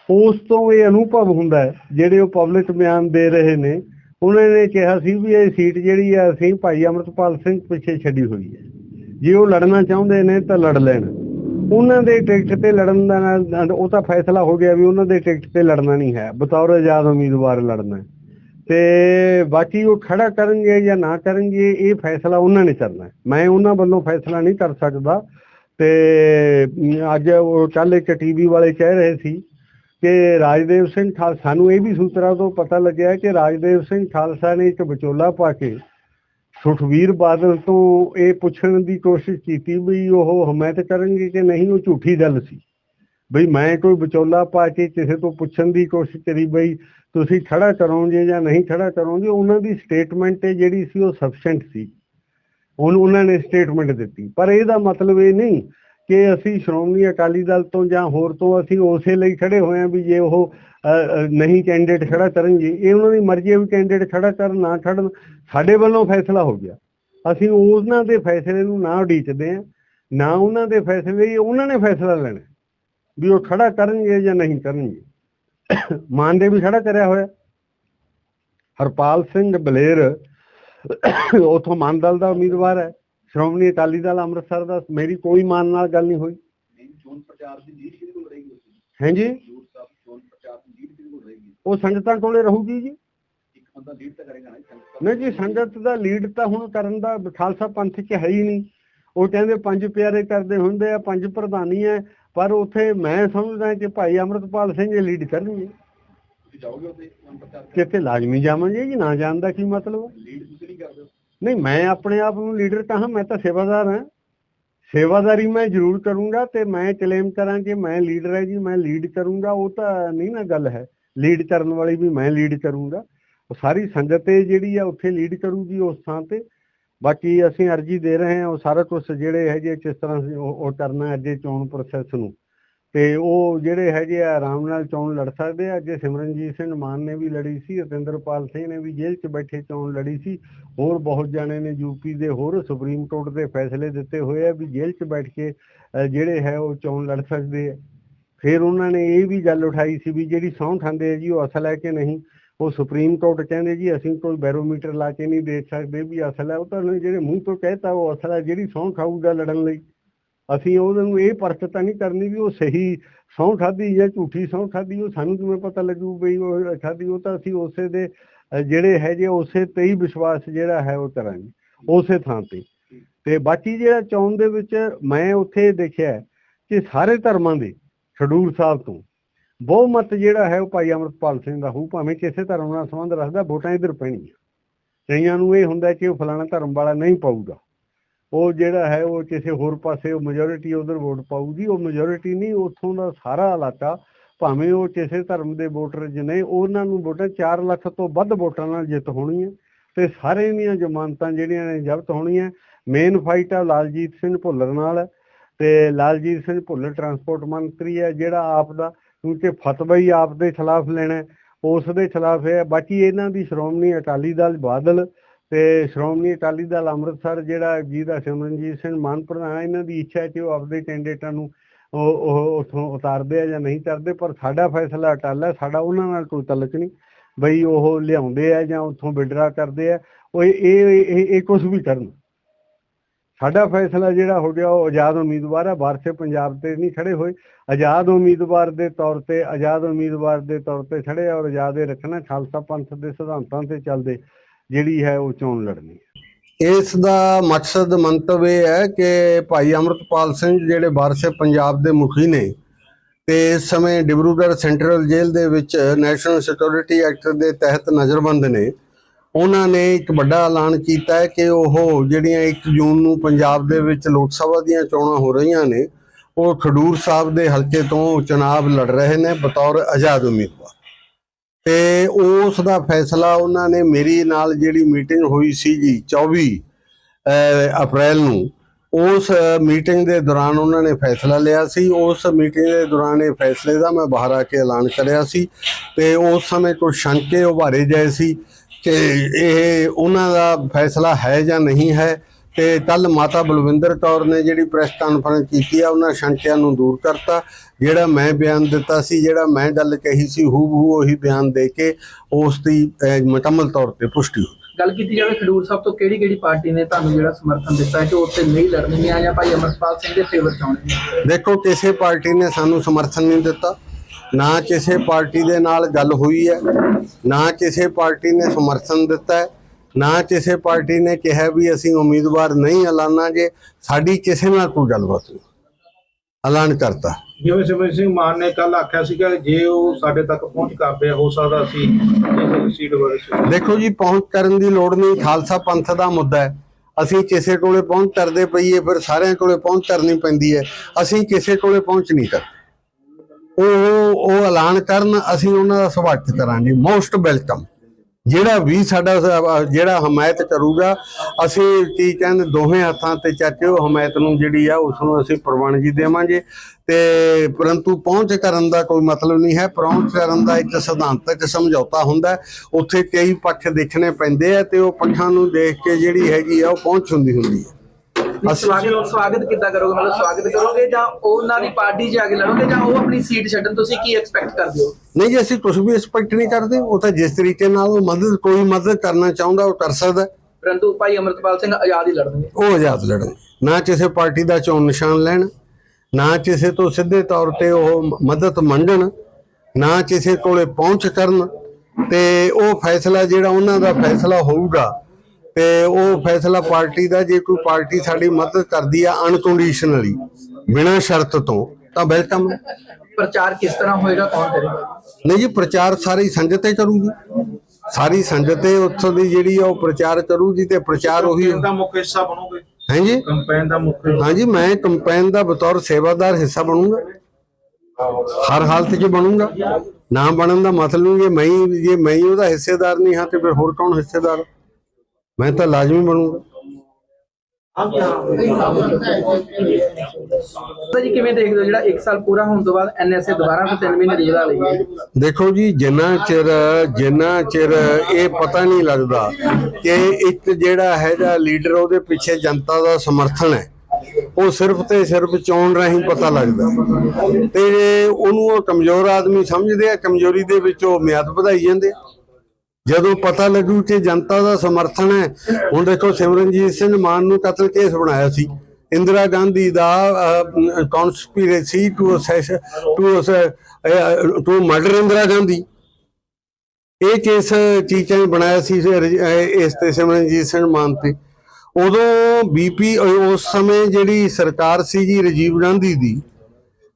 ਉਸ ਤੋਂ ਇਹ ਅਨੁਭਵ ਹੁੰਦਾ ਜਿਹੜੇ ਉਹ ਪਬਲਿਕ ਬਿਆਨ ਦੇ ਰਹੇ ਨੇ। ਉਹਨਾਂ ਨੇ ਕਿਹਾ ਸੀ ਵੀ ਇਹ ਸੀਟ ਜਿਹੜੀ ਹੈ ਅਸੀਂ ਭਾਈ ਅਮਰਤਪਾਲ ਸਿੰਘ ਪਿੱਛੇ ਛੱਡੀ ਹੋਈ ਹੈ। ਜੇ ਉਹ ਲੜਨਾ ਚਾਹੁੰਦੇ ਨੇ ਤਾਂ ਲੜ ਲੈਣ। ਉਹਨਾਂ ਦੇ ਟਿਕਟ ਤੇ ਲੜਨ ਦਾ ਉਹ ਤਾਂ ਫੈਸਲਾ ਹੋ ਗਿਆ ਵੀ ਉਹਨਾਂ ਦੇ ਟਿਕਟ ਤੇ ਲੜਨਾ ਨਹੀਂ ਹੈ। ਬਤੌਰ ਆਜ਼ਾਦ ਉਮੀਦਵਾਰ ਲੜਨਾ ਤੇ ਬਾਕੀ ਉਹ ਖੜਾ ਕਰਨਗੇ ਜਾਂ ਨਾ ਕਰਨਗੇ, ਇਹ ਫੈਸਲਾ ਉਹਨਾਂ ਨੇ ਕਰਨਾ ਮੈਂ ਉਹਨਾਂ ਵੱਲੋਂ ਫੈਸਲਾ ਨਹੀਂ ਕਰ ਸਕਦਾ। ਤੇ ਅੱਜ ਉਹ ਕੱਲ ਇੱਕ ਟੀਵੀ ਵਾਲੇ ਕਹਿ ਰਹੇ ਸੀ ਕਿ ਰਾਜਦੇਵ ਸਿੰਘ ਖਾਲਸਾ ਸਾਨੂੰ ਇਹ ਵੀ ਸੂਤਰਾਂ ਤੋਂ ਪਤਾ ਲੱਗਿਆ ਕਿ ਰਾਜਦੇਵ ਸਿੰਘ ਖਾਲਸਾ ਨੇ ਇੱਕ ਵਿਚੋਲਾ ਪਾ ਕੇ ਸੁਖਵੀਰ ਬਾਦਲ ਤੋਂ ਇਹ ਪੁੱਛਣ ਦੀ ਕੋਸ਼ਿਸ਼ ਕੀਤੀ ਵੀ ਉਹ ਹਮਾਇਤ ਕਰਨਗੇ ਕਿ ਨਹੀਂ, ਉਹ ਝੂਠੀ ਗੱਲ ਸੀ। ਬਈ ਮੈਂ ਕੋਈ ਵਿਚੋਲਾ ਪਾ ਕੇ ਕਿਸੇ ਤੋਂ ਪੁੱਛਣ ਦੀ ਕੋਸ਼ਿਸ਼ ਕਰੀ, ਬਈ ਤੁਸੀਂ ਖੜਾ ਕਰੋਗੇ ਜਾਂ ਨਹੀਂ ਖੜਾ ਕਰੋਗੇ, ਉਹਨਾਂ ਦੀ ਸਟੇਟਮੈਂਟ ਜਿਹੜੀ ਸੀ ਉਹ ਸਫੀਸ਼ੀਐਂਟ ਸੀ। ਉਹਨੂੰ ਉਹਨਾਂ ਨੇ ਸਟੇਟਮੈਂਟ ਦਿੱਤੀ। ਪਰ ਇਹਦਾ ਮਤਲਬ ਇਹ ਨਹੀਂ ਕਿ ਅਸੀਂ ਸ਼੍ਰੋਮਣੀ ਅਕਾਲੀ ਦਲ ਤੋਂ ਜਾਂ ਹੋਰ ਤੋਂ ਅਸੀਂ ਉਸੇ ਲਈ ਖੜੇ ਹੋਏ ਹਾਂ ਵੀ ਜੇ ਉਹ ਨਹੀਂ ਕੈਂਡੀਡੇਟ ਖੜਾ ਕਰਨਗੇ, ਇਹ ਉਹਨਾਂ ਦੀ ਮਰਜ਼ੀ ਹੈ ਵੀ ਕੈਂਡੀਡੇਟ ਖੜਾ ਕਰਨ, ਨਾ ਖੜਨ, ਸਾਡੇ ਵੱਲੋਂ ਫੈਸਲਾ ਹੋ ਗਿਆ। ਅਸੀਂ ਉਹਨਾਂ ਦੇ ਫੈਸਲੇ ਨੂੰ ਨਾ ਉਡੀਕਦੇ ਹਾਂ, ਨਾ ਉਹਨਾਂ ਦੇ ਫੈਸਲੇ, ਉਹਨਾਂ ਨੇ ਫੈਸਲਾ ਲੈਣਾ ਵੀ ਉਹ ਖੜਾ ਕਰਨਗੇ ਜਾਂ ਨਹੀਂ ਕਰਨਗੇ। ਮਾਨ ਦੇ ਵੀ ਖੜਾ ਕਰਿਆ ਹੋਇਆ। ਹਰਪਾਲ ਸਿੰਘ ਬਲੇਰ, ਉਥੋਂ ਮਾਨ ਦਲ ਦਾ ਉਮੀਦਵਾਰ ਹੈ। ਸ਼੍ਰੋਮਣੀ ਅਕਾਲੀ ਦਲ ਅੰਮ੍ਰਿਤਸਰ ਦਾ ਮੇਰੀ ਕੋਈ ਮਾਨ ਨਾਲ ਗੱਲ ਨਹੀਂ ਹੋਈ। ਨਹੀਂ ਚੋਣ ਪ੍ਰਚਾਰ ਦੀ ਲੀਡ ਕਿਹਦੇ ਕੋਲ ਰਹੇਗੀ ਹਾਂਜੀ? ਚੋਣ ਪ੍ਰਚਾਰ ਦੀ ਲੀਡ ਕਿਹਦੇ ਕੋਲ ਰਹੇਗੀ? ਉਹ ਸੰਗਤਾਂ ਕੋਲੇ ਰਹੂਗੀ ਜੀ। ਇੱਕ ਬੰਦਾ ਲੀਡ ਤਾਂ ਕਰੇਗਾ ਨਹੀਂ ਜੀ ਸੰਗਤ ਦਾ ਲੀਡ ਤਾਂ ਹੁਣ ਕਰਨ ਦਾ ਖਾਲਸਾ ਪੰਥ 'ਚ ਹੈ ਹੀ ਨਹੀਂ। ਉਹ ਕਹਿੰਦੇ ਪੰਜ ਪਿਆਰੇ ਕਰਦੇ ਹੁੰਦੇ ਆ ਪੰਜ ਪ੍ਰਧਾਨੀ ਹੈ ਪਰ ਉੱਥੇ ਮੈਂ ਸਮਝਦਾ ਕਿ ਭਾਈ ਅਮਰਤਪਾਲ ਸਿੰਘ ਇਹ ਲੀਡ ਕਰਨਗੇ। ਤੁਸੀਂ ਜਾਓਗੇ ਉੱਥੇ ਕਿਤੇ ਲਾਜ਼ਮੀ ਜਾਵਾਂਗੇ ਜੀ ਨਾ ਜਾਣ ਦਾ ਕੀ ਮਤਲਬ? ਲੀਡ ਤੁਸੀਂ ਨਹੀਂ ਕਰਦੇ ਨਹੀਂ, ਮੈਂ ਆਪਣੇ ਆਪ ਨੂੰ ਲੀਡਰ ਕਹਾਂ ਮੈਂ ਤਾਂ ਸੇਵਾਦਾਰ ਹਾਂ। ਸੇਵਾਦਾਰੀ ਮੈਂ ਜ਼ਰੂਰ ਕਰੂੰਗਾ ਤੇ ਮੈਂ ਕਲੇਮ ਕਰਾਂ ਕਿ ਮੈਂ ਲੀਡਰ ਹੈ ਜੀ, ਮੈਂ ਲੀਡ ਕਰੂੰਗਾ, ਉਹ ਤਾਂ ਨਹੀਂ ਨਾ ਗੱਲ ਹੈ। ਲੀਡ ਕਰਨ ਵਾਲੀ ਵੀ ਮੈਂ ਲੀਡ ਕਰੂੰਗਾ। ਉਹ ਸਾਰੀ ਸੰਗਤ ਜਿਹੜੀ ਆ, ਉੱਥੇ ਲੀਡ ਕਰੂਗੀ ਉਸ ਥਾਂ ਤੇ। ਬਾਕੀ ਅਸੀਂ ਅਰਜੀ ਦੇ ਰਹੇ ਹਾਂ, ਉਹ ਸਾਰਾ ਕੁਝ ਜਿਹੜੇ ਹੈਗੇ ਕਿਸ ਤਰ੍ਹਾਂ ਉਹ ਕਰਨਾ ਹੈ, ਅੱਗੇ ਚੋਣ ਪ੍ਰੋਸੈਸ ਨੂੰ। ਤੇ ਉਹ ਜਿਹੜੇ ਹੈਗੇ ਆ ਆਰਾਮ ਨਾਲ ਚੋਣ ਲੜ ਸਕਦੇ ਆ, ਅੱਗੇ ਸਿਮਰਨਜੀਤ ਸਿੰਘ ਮਾਨ ਨੇ ਵੀ ਲੜੀ ਸੀ, ਰਤਿੰਦਰਪਾਲ ਸਿੰਘ ਨੇ ਵੀ ਜੇਲ੍ਹ 'ਚ ਬੈਠੇ ਚੋਣ ਲੜੀ ਸੀ, ਹੋਰ ਬਹੁਤ ਜਾਣੇ ਨੇ ਯੂਪੀ ਦੇ, ਹੋਰ ਸੁਪਰੀਮ ਕੋਰਟ ਦੇ ਫੈਸਲੇ ਦਿੱਤੇ ਹੋਏ ਆ ਵੀ ਜੇਲ੍ਹ 'ਚ ਬੈਠ ਕੇ ਜਿਹੜੇ ਹੈ ਉਹ ਚੋਣ ਲੜ ਸਕਦੇ ਆ। ਫਿਰ ਉਹਨਾਂ ਨੇ ਇਹ ਵੀ ਗੱਲ ਉਠਾਈ ਸੀ ਵੀ ਜਿਹੜੀ ਸਹੁੰ ਖਾਂਦੇ ਆ ਜੀ ਉਹ ਅਸਲ ਹੈ ਕਿ ਨਹੀਂ? ਉਹ ਸੁਪਰੀਮ ਕੋਰਟ ਕਹਿੰਦੇ ਜੀ ਅਸੀਂ ਕੋਈ ਬੈਰੋਮੀਟਰ ਲਾ ਕੇ ਨਹੀਂ ਦੇਖ ਸਕਦੇ ਵੀ ਅਸਲ ਹੈ। ਉਹ ਤਾਂ ਉਹਨੇ ਜਿਹੜੇ ਮੂੰਹ ਤੋਂ ਕਹਿਤਾ ਉਹ ਅਸਲ ਹੈ, ਜਿਹੜੀ ਸਹੁੰ ਖਾਊਗਾ ਲੜਨ ਲਈ। ਅਸੀਂ ਉਹਨੂੰ ਇਹ ਪਰਖ ਤਾਂ ਨਹੀਂ ਕਰਨੀ ਵੀ ਉਹ ਸਹੀ ਸਹੁੰ ਖਾਧੀ ਜਾਂ ਝੂਠੀ ਸਹੁੰ ਖਾਧੀ ਉਹ ਸਾਨੂੰ ਕਿਵੇਂ ਪਤਾ ਲੱਗੂ ਵੀ ਉਹ ਖਾਧੀ ਉਹ ਤਾਂ ਅਸੀਂ ਉਸੇ ਦੇ ਅਹ, ਜਿਹੜੇ ਹੈਗੇ ਉਸੇ ਤੇ ਹੀ ਵਿਸ਼ਵਾਸ ਜਿਹੜਾ ਹੈ ਉਹ ਕਰਾਂਗੇ ਉਸੇ ਥਾਂ ਤੇ। ਤੇ ਬਾਕੀ ਜਿਹੜਾ ਚੋਣ ਦੇ ਵਿੱਚ ਮੈਂ ਉੱਥੇ ਦੇਖਿਆ ਕਿ ਸਾਰੇ ਧਰਮਾਂ ਦੇ ਖਡੂਰ ਸਾਹਿਬ ਤੋਂ ਬਹੁਮਤ ਜਿਹੜਾ ਹੈ ਉਹ ਭਾਈ ਅਮਰਪਾਲ ਸਿੰਘ ਦਾ ਹੋਊ ਭਾਵੇਂ ਕਿਸੇ ਧਰਮ ਨਾਲ ਸੰਬੰਧ ਰੱਖਦਾ ਵੋਟਾਂ ਇੱਧਰ ਪੈਣੀਆਂ। ਕਈਆਂ ਨੂੰ ਇਹ ਹੁੰਦਾ ਕਿ ਉਹ ਫਲਾਣਾ ਧਰਮ ਵਾਲਾ ਨਹੀਂ ਪਾਊਗਾ। ਉਹ ਜਿਹੜਾ ਹੈ, ਉਹ ਕਿਸੇ ਹੋਰ ਪਾਸੇ ਉਹ ਮੈਜੋਰਿਟੀ ਉਧਰ ਵੋਟ ਪਾਊਗੀ ਉਹ ਮੈਜੋਰਿਟੀ ਨਹੀਂ, ਉੱਥੋਂ ਦਾ ਸਾਰਾ ਇਲਾਕਾ, ਭਾਵੇਂ ਉਹ ਕਿਸੇ ਧਰਮ ਦੇ ਵੋਟਰ ਜਿਹਨੇ ਉਹਨਾਂ ਨੂੰ ਵੋਟਾਂ 4 ਲੱਖ ਤੋਂ ਵੱਧ ਵੋਟਾਂ ਨਾਲ ਜਿੱਤ ਹੋਣੀ ਹੈ ਤੇ ਸਾਰੇ ਦੀਆਂ ਜ਼ਮਾਨਤਾਂ ਜਿਹੜੀਆਂ ਨੇ ਜ਼ਬਤ ਹੋਣੀਆਂ। ਮੇਨ ਫਾਈਟ ਆ ਲਾਲਜੀਤ ਸਿੰਘ ਭੁੱਲਰ ਨਾਲ। ਹੈ ਤੇ ਲਾਲਜੀਤ ਸਿੰਘ ਭੁੱਲਰ ਟਰਾਂਸਪੋਰਟ ਮੰਤਰੀ ਹੈ, ਜਿਹੜਾ ਆਪ ਦਾ, ਕਿਉਂਕਿ ਫਤਵਾ ਹੀ ਆਪ ਦੇ ਖਿਲਾਫ ਲੈਣਾ ਉਸ ਦੇ ਖਿਲਾਫ ਹੈ ਬਾਕੀ ਇਹਨਾਂ ਦੀ ਸ਼੍ਰੋਮਣੀ ਅਕਾਲੀ ਦਲ ਬਾਦਲ ਤੇ ਸ਼੍ਰੋਮਣੀ ਅਕਾਲੀ ਦਲ ਅੰਮ੍ਰਿਤਸਰ, ਜਿਹੜਾ ਜੀ ਦਾ ਸਿਮਰਨਜੀਤ ਸਿੰਘ ਮਾਨ ਪ੍ਰਧਾਨ ਇਹਨਾਂ ਦੀ ਇੱਛਾ ਹੈ ਕਿ ਉਹ ਆਪਦੇ ਕੈਂਡੀਡੇਟਾਂ ਨੂੰ ਉਹ ਉਹ, ਉੱਥੋਂ ਉਤਾਰਦੇ ਆ ਜਾਂ ਨਹੀਂ ਕਰਦੇ ਪਰ ਸਾਡਾ ਫੈਸਲਾ ਅਟਲ ਹੈ, ਸਾਡਾ ਉਹਨਾਂ ਨਾਲ ਕੋਈ ਤਲਕ ਨਹੀਂ। ਬਈ ਉਹ ਲਿਆਉਂਦੇ ਆ ਜਾਂ ਉੱਥੋਂ ਵਿਡਰਾ ਕਰਦੇ ਆ, ਉਹ ਇਹ ਇਹ, ਇਹ- ਕੁਝ ਵੀ ਕਰਨ। ਸਾਡਾ ਫੈਸਲਾ ਜਿਹੜਾ ਹੋ ਗਿਆ, ਉਹ ਆਜ਼ਾਦ ਉਮੀਦਵਾਰ ਹੈ ਵਾਰਸੇ ਪੰਜਾਬ ਤੇ ਨਹੀਂ ਖੜੇ ਹੋਏ। ਆਜ਼ਾਦ ਉਮੀਦਵਾਰ ਦੇ ਤੌਰ ਤੇ, ਆਜ਼ਾਦ ਉਮੀਦਵਾਰ ਦੇ ਤੌਰ ਤੇ ਖੜੇ ਆ ਔਰ ਆਜ਼ਾਦ ਹੀ ਰੱਖਣਾ, ਖਾਲਸਾ ਪੰਥ ਦੇ ਸਿਧਾਂਤਾਂ ਤੇ ਚੱਲਦੇ। ਜਿਹੜੀ ਹੈ ਉਹ ਚੋਣ ਲੜਨੀ ਇਸ ਦਾ ਮਕਸਦ ਮੰਤਵ ਇਹ ਹੈ ਕਿ ਭਾਈ ਅਮਰਤਪਾਲ ਸਿੰਘ ਜਿਹੜੇ ਵਾਰਸੇ ਪੰਜਾਬ ਦੇ ਮੁਖੀ ਨੇ ਤੇ ਇਸ ਸਮੇਂ ਡਿਬਰੂਗੜ੍ਹ ਸੈਂਟਰਲ ਜੇਲ੍ਹ ਦੇ ਵਿੱਚ ਨੈਸ਼ਨਲ ਸਿਕਿਉਰਿਟੀ ਐਕਟ ਦੇ ਤਹਿਤ ਨਜ਼ਰਬੰਦ ਨੇ। ਉਹਨਾਂ ਨੇ ਇੱਕ ਵੱਡਾ ਐਲਾਨ ਕੀਤਾ ਹੈ ਕਿ ਉਹ ਜਿਹੜੀਆਂ 1 ਜੂਨ ਨੂੰ ਪੰਜਾਬ ਦੇ ਵਿੱਚ ਲੋਕ ਸਭਾ ਦੀਆਂ ਚੋਣਾਂ ਹੋ ਰਹੀਆਂ ਨੇ, ਉਹ ਖਡੂਰ ਸਾਹਿਬ ਦੇ ਹਲਕੇ ਤੋਂ ਚੁਣਾਵ ਲੜ ਰਹੇ ਨੇ, ਬਤੌਰ ਆਜ਼ਾਦ ਉਮੀਦਵਾਰ। ਤੇ ਉਸ ਦਾ ਫੈਸਲਾ ਉਹਨਾਂ ਨੇ ਮੇਰੀ ਨਾਲ ਜਿਹੜੀ ਮੀਟਿੰਗ ਹੋਈ ਸੀਗੀ 24 ਅਹ, ਅਪ੍ਰੈਲ ਨੂੰ ਉਸ ਮੀਟਿੰਗ ਦੇ ਦੌਰਾਨ ਉਹਨਾਂ ਨੇ ਫੈਸਲਾ ਲਿਆ ਸੀ। ਉਸ ਮੀਟਿੰਗ ਦੇ ਦੌਰਾਨ ਇਹ ਫੈਸਲੇ ਦਾ ਮੈਂ ਬਾਹਰ ਆ ਕੇ ਐਲਾਨ ਕਰਿਆ ਸੀ ਤੇ ਉਸ ਸਮੇਂ ਕੁਝ ਸ਼ੰਕੇ ਉਭਾਰੇ ਗਏ ਸੀ ਕਿ ਇਹ ਉਹਨਾਂ ਦਾ ਫੈਸਲਾ ਹੈ ਜਾਂ ਨਹੀਂ ਹੈ। ਤੇ ਕੱਲ ਮਾਤਾ ਬਲਵਿੰਦਰ ਕੌਰ ਨੇ ਜਿਹੜੀ ਪ੍ਰੈਸ ਕਾਨਫਰੰਸ ਕੀਤੀ ਆ ਉਹਨਾਂ ਸ਼ੰਕਿਆਂ ਨੂੰ ਦੂਰ ਕਰਤਾ। ਜਿਹੜਾ ਮੈਂ ਬਿਆਨ ਦਿੱਤਾ ਸੀ ਜਿਹੜਾ ਮੈਂ ਗੱਲ ਕਹੀ ਸੀ ਹੂ ਬਹੂ ਉਹੀ ਬਿਆਨ ਦੇ ਕੇ ਉਸ ਦੀ ਮੁਕੰਮਲ ਤੌਰ ਤੇ ਪੁਸ਼ਟੀ ਹੋ ਗੱਲ ਕੀਤੀ ਜਾਵੇ ਖਡੂਰ ਸਾਹਿਬ ਤੋਂ ਕਿਹੜੀ ਕਿਹੜੀ ਪਾਰਟੀ ਨੇ ਤੁਹਾਨੂੰ ਜਿਹੜਾ ਸਮਰਥਨ ਦਿੱਤਾ ਹੈ ਕਿ ਉੱਥੇ ਨਹੀਂ ਲੜਨੀ ਹੈ ਜਾਂ ਭਾਈ ਅਮਰਪਾਲ ਸਿੰਘ ਦੇ ਫੇਵਰ ਚਾਹੁੰਦੇ ਨੇ ਦੇਖੋ ਕਿਸੇ ਪਾਰਟੀ ਨੇ ਸਾਨੂੰ ਸਮਰਥਨ ਨਹੀਂ ਦਿੱਤਾ। ਨਾ ਕਿਸੇ ਪਾਰਟੀ ਦੇ ਨਾਲ ਗੱਲ ਹੋਈ ਹੈ ਨਾ ਕਿਸੇ ਪਾਰਟੀ ਨੇ ਸਮਰਥਨ ਦਿੱਤਾ ਹੈ। ਨਾ ਕਿਸੇ ਪਾਰਟੀ ਨੇ ਕਿਹਾ ਵੀ ਅਸੀਂ ਉਮੀਦਵਾਰ ਨਹੀਂ ਐਲਾਨਾਂਗੇ ਸਾਡੀ ਕਿਸੇ ਨਾਲ ਕੋਈ ਗੱਲਬਾਤ ਨਹੀਂ। ਐਲਾਨ ਕਰਤਾ। ਜਿਵੇਂ ਸਿਮਰਨ ਸਿੰਘ ਮਾਨ ਨੇ ਕੱਲ ਆਖਿਆ ਸੀਗਾ ਜੇ ਉਹ ਸਾਡੇ ਤੱਕ ਪਹੁੰਚ ਕਰਦੇ ਹੋ ਸਕਦਾ ਅਸੀਂ ਇਸ ਸੀਟ ਬਾਰੇ ਦੇਖੋ ਜੀ ਪਹੁੰਚ ਕਰਨ ਦੀ ਲੋੜ ਨਹੀਂ ਖਾਲਸਾ ਪੰਥ ਦਾ ਮੁੱਦਾ ਹੈ। ਅਸੀਂ ਕਿਸੇ ਕੋਲੇ ਪਹੁੰਚ ਕਰਦੇ ਪਈਏ ਫਿਰ ਸਾਰਿਆਂ ਕੋਲੇ ਪਹੁੰਚ ਕਰਨੀ ਪੈਂਦੀ ਹੈ। ਅਸੀਂ ਕਿਸੇ ਕੋਲੇ ਪਹੁੰਚ ਨਹੀਂ ਕਰਦੇ। ਉਹ ਉਹ ਐਲਾਨ ਕਰਨ ਅਸੀਂ ਉਹਨਾਂ ਦਾ ਸਵਾਗਤ ਕਰਾਂਗੇ। ਮੋਸਟ ਵੈਲਕਮ ਜਿਹੜਾ ਵੀ ਸਾਡਾ ਸ- ਜਿਹੜਾ ਹਮਾਇਤ ਕਰੂਗਾ, ਅਸੀਂ ਕੀ ਕਹਿੰਦੇ, ਦੋਵੇਂ ਹੱਥਾਂ ਤੇ ਚਾਚੇ ਉਹ ਹਮਾਇਤ ਨੂੰ ਜਿਹੜੀ ਆ, ਉਸ ਨੂੰ ਅਸੀਂ ਪ੍ਰਵਾਨਗੀ ਦੇਵਾਂਗੇ। ਤੇ ਪਰੰਤੂ ਪਹੁੰਚ ਕਰਨ ਦਾ ਕੋਈ ਮਤਲਬ ਨਹੀਂ ਹੈ। ਪਹੁੰਚ ਕਰਨ ਦਾ ਇੱਕ ਸਿਧਾਂਤਕ ਸਮਝੌਤਾ ਹੁੰਦਾ ਹੈ। ਉੱਥੇ ਕਈ ਪੱਖ ਦੇਖਣੇ ਪੈਂਦੇ ਆ ਤੇ ਉਹ ਪੱਖਾਂ ਨੂੰ ਦੇਖ ਕੇ ਜਿਹੜੀ ਹੈਗੀ ਆ, ਉਹ ਪਹੁੰਚ ਹੁੰਦੀ ਹੁੰਦੀ ਹੈ। ਸਵਾਗਤ ਸਵਾਗਤ ਕਿੱਦਾਂ ਕਰੋਗੇ? ਮਤਲਬ ਸਵਾਗਤ ਕਰੋਗੇ ਜਾਂ ਉਹਨਾਂ ਦੀ ਪਾਰਟੀ 'ਚ ਆ ਕੇ ਲੜੋਗੇ ਜਾਂ ਉਹ ਆਪਣੀ ਸੀਟ ਛੱਡਣ? ਤੁਸੀਂ ਕੀ ਐਕਸਪੈਕਟ ਕਰਦੇ ਹੋ? ਨਹੀਂ ਜੀ ਅਸੀਂ ਕੁਝ ਵੀ ਐਕਸਪੈਕਟ ਨਹੀਂ ਕਰਦੇ। ਉਹ ਤਾਂ ਜਿਸ ਤਰੀਕੇ ਨਾਲ ਉਹ ਮਦਦ ਕੋਈ ਮਦਦ ਕਰਨਾ ਚਾਹੁੰਦਾ ਉਹ ਕਰ ਸਕਦਾ। ਪਰੰਤੂ ਭਾਈ ਅਮਰਤਪਾਲ ਸਿੰਘ ਆਜ਼ਾਦ ਹੀ ਲੜਨਗੇ। ਉਹ ਆਜ਼ਾਦ ਲੜਨ ਨਾ ਕਿਸੇ ਪਾਰਟੀ ਦਾ ਚੋਣ ਨਿਸ਼ਾਨ ਲੈਣ ਨਾ ਕਿਸੇ ਤੋਂ ਸਿੱਧੇ ਤੌਰ ਤੇ ਉਹ ਮਦਦ ਮੰਗਣ ਨਾ ਕਿਸੇ ਕੋਲੇ ਪਹੁੰਚ ਕਰਨ। ਤੇ ਉਹ ਫੈਸਲਾ ਜਿਹੜਾ ਉਹਨਾਂ ਦਾ ਫੈਸਲਾ ਹੋਊਗਾ ਤੇ ਉਹ ਫੈਸਲਾ ਪਾਰਟੀ ਦਾ ਜੇ ਕੋਈ ਪਾਰਟੀ ਸਾਡੀ ਮਦਦ ਕਰਦੀ ਆ ਅਨਕੰਡੀਸ਼ਨਲੀ ਬਿਨਾਂ ਸ਼ਰਤ ਤੋਂ ਤਾਂ ਵੈਲਕਮ ਹੈ। ਪ੍ਰਚਾਰ ਕਿਸ ਤਰ੍ਹਾਂ ਹੋਏਗਾ ਕੌਣ ਕਰੇਗਾ? ਨਹੀਂ ਜੀ ਪ੍ਰਚਾਰ ਸਾਰੀ ਸੰਗਤ ਹੀ ਕਰੂਗੀ। ਸਾਰੀ ਸੰਗਤ ਹੀ ਉੱਥੋਂ ਦੀ ਜਿਹੜੀ ਆ ਉਹ ਪ੍ਰਚਾਰ ਕਰੂਗੀ ਤੇ ਪ੍ਰਚਾਰ ਉਹੀ ਦਾ ਮੁੱਖ ਹਿੱਸਾ ਬਣੋਗੇ? ਹੈ ਜੀ? ਕੰਪੇਨ ਦਾ ਮੁੱਖ ਹਿੱਸਾ। ਹਾਂਜੀ ਮੈਂ ਕੰਪੇਨ ਦਾ ਬਤੌਰ ਸੇਵਾਦਾਰ ਹਿੱਸਾ ਬਣੂੰਗਾ। ਹਰ ਹਾਲਤ 'ਚ ਬਣੂੰਗਾ। ਨਾ ਬਣਨ ਦਾ ਮਤਲਬ ਇਹ ਮੈਂ ਹੀ ਜੇ ਮੈਂ ਹੀ ਉਹਦਾ ਹਿੱਸੇਦਾਰ ਨਹੀਂ ਹਾਂ ਤੇ ਫਿਰ ਹੋਰ ਕੌਣ ਹਿੱਸੇਦਾਰ? ਮੈਂ ਤਾਂ ਲਾਜ਼ਮੀ ਬਣੂੰਗਾ। ਤਾਂ ਜੀ ਕਿਵੇਂ ਦੇਖਦੇ ਹੋ ਜਿਹੜਾ 1 ਸਾਲ ਪੂਰਾ ਹੋਣ ਤੋਂ ਬਾਅਦ ਐਨਐਸਏ ਦੁਬਾਰਾ ਫਿਰ 3 ਮਹੀਨੇ ਦੀ ਜਗ੍ਹਾ ਲਈ ਹੈ ਦੇਖੋ ਜੀ ਜਿੰਨਾ ਚਿਰ ਜਿੰਨਾ ਚਿਰ ਇਹ ਪਤਾ ਨਹੀਂ ਲੱਗਦਾ ਕਿ ਇੱਕ ਜਿਹੜਾ ਹੈਗਾ ਲੀਡਰ ਉਹਦੇ ਪਿੱਛੇ ਜਨਤਾ ਦਾ ਸਮਰਥਨ ਹੈ ਉਹ ਸਿਰਫ ਤੇ ਸਿਰਫ ਚੋਣ ਰਾਹੀਂ ਪਤਾ ਲੱਗਦਾ। ਤੇ ਉਹਨੂੰ ਉਹ ਕਮਜ਼ੋਰ ਆਦਮੀ ਸਮਝਦੇ ਆ ਕਮਜ਼ੋਰੀ ਦੇ ਵਿੱਚ ਉਹ ਮਿਆਦ ਵਧਾਈ ਜਾਂਦੇ ਆ। ਜਦੋਂ ਪਤਾ ਲੱਗੂ ਕਿ ਜਨਤਾ ਦਾ ਸਮਰਥਨ ਹੈ, ਹੁਣ ਦੇਖੋ ਸਿਮਰਨਜੀਤ ਸਿੰਘ ਮਾਨ ਨੂੰ ਕਤਲ ਕੇਸ ਬਣਾਇਆ ਸੀ। ਇੰਦਰਾ ਗਾਂਧੀ ਦਾ conspiracy to assess to to murder Indira Gandhi. ਇਹ ਕੇਸ ਚੀਚਾਂ ਨੇ ਬਣਾਇਆ ਸੀ ਇਸ- ਤੇ ਸਿਮਰਨਜੀਤ ਸਿੰਘ ਮਾਨ ਤੇ। ਉਦੋਂ ਬੀਪੀ ਉਸ ਸਮੇਂ ਜਿਹੜੀ ਸਰਕਾਰ ਸੀ ਜੀ ਰਾਜੀਵ ਗਾਂਧੀ ਦੀ,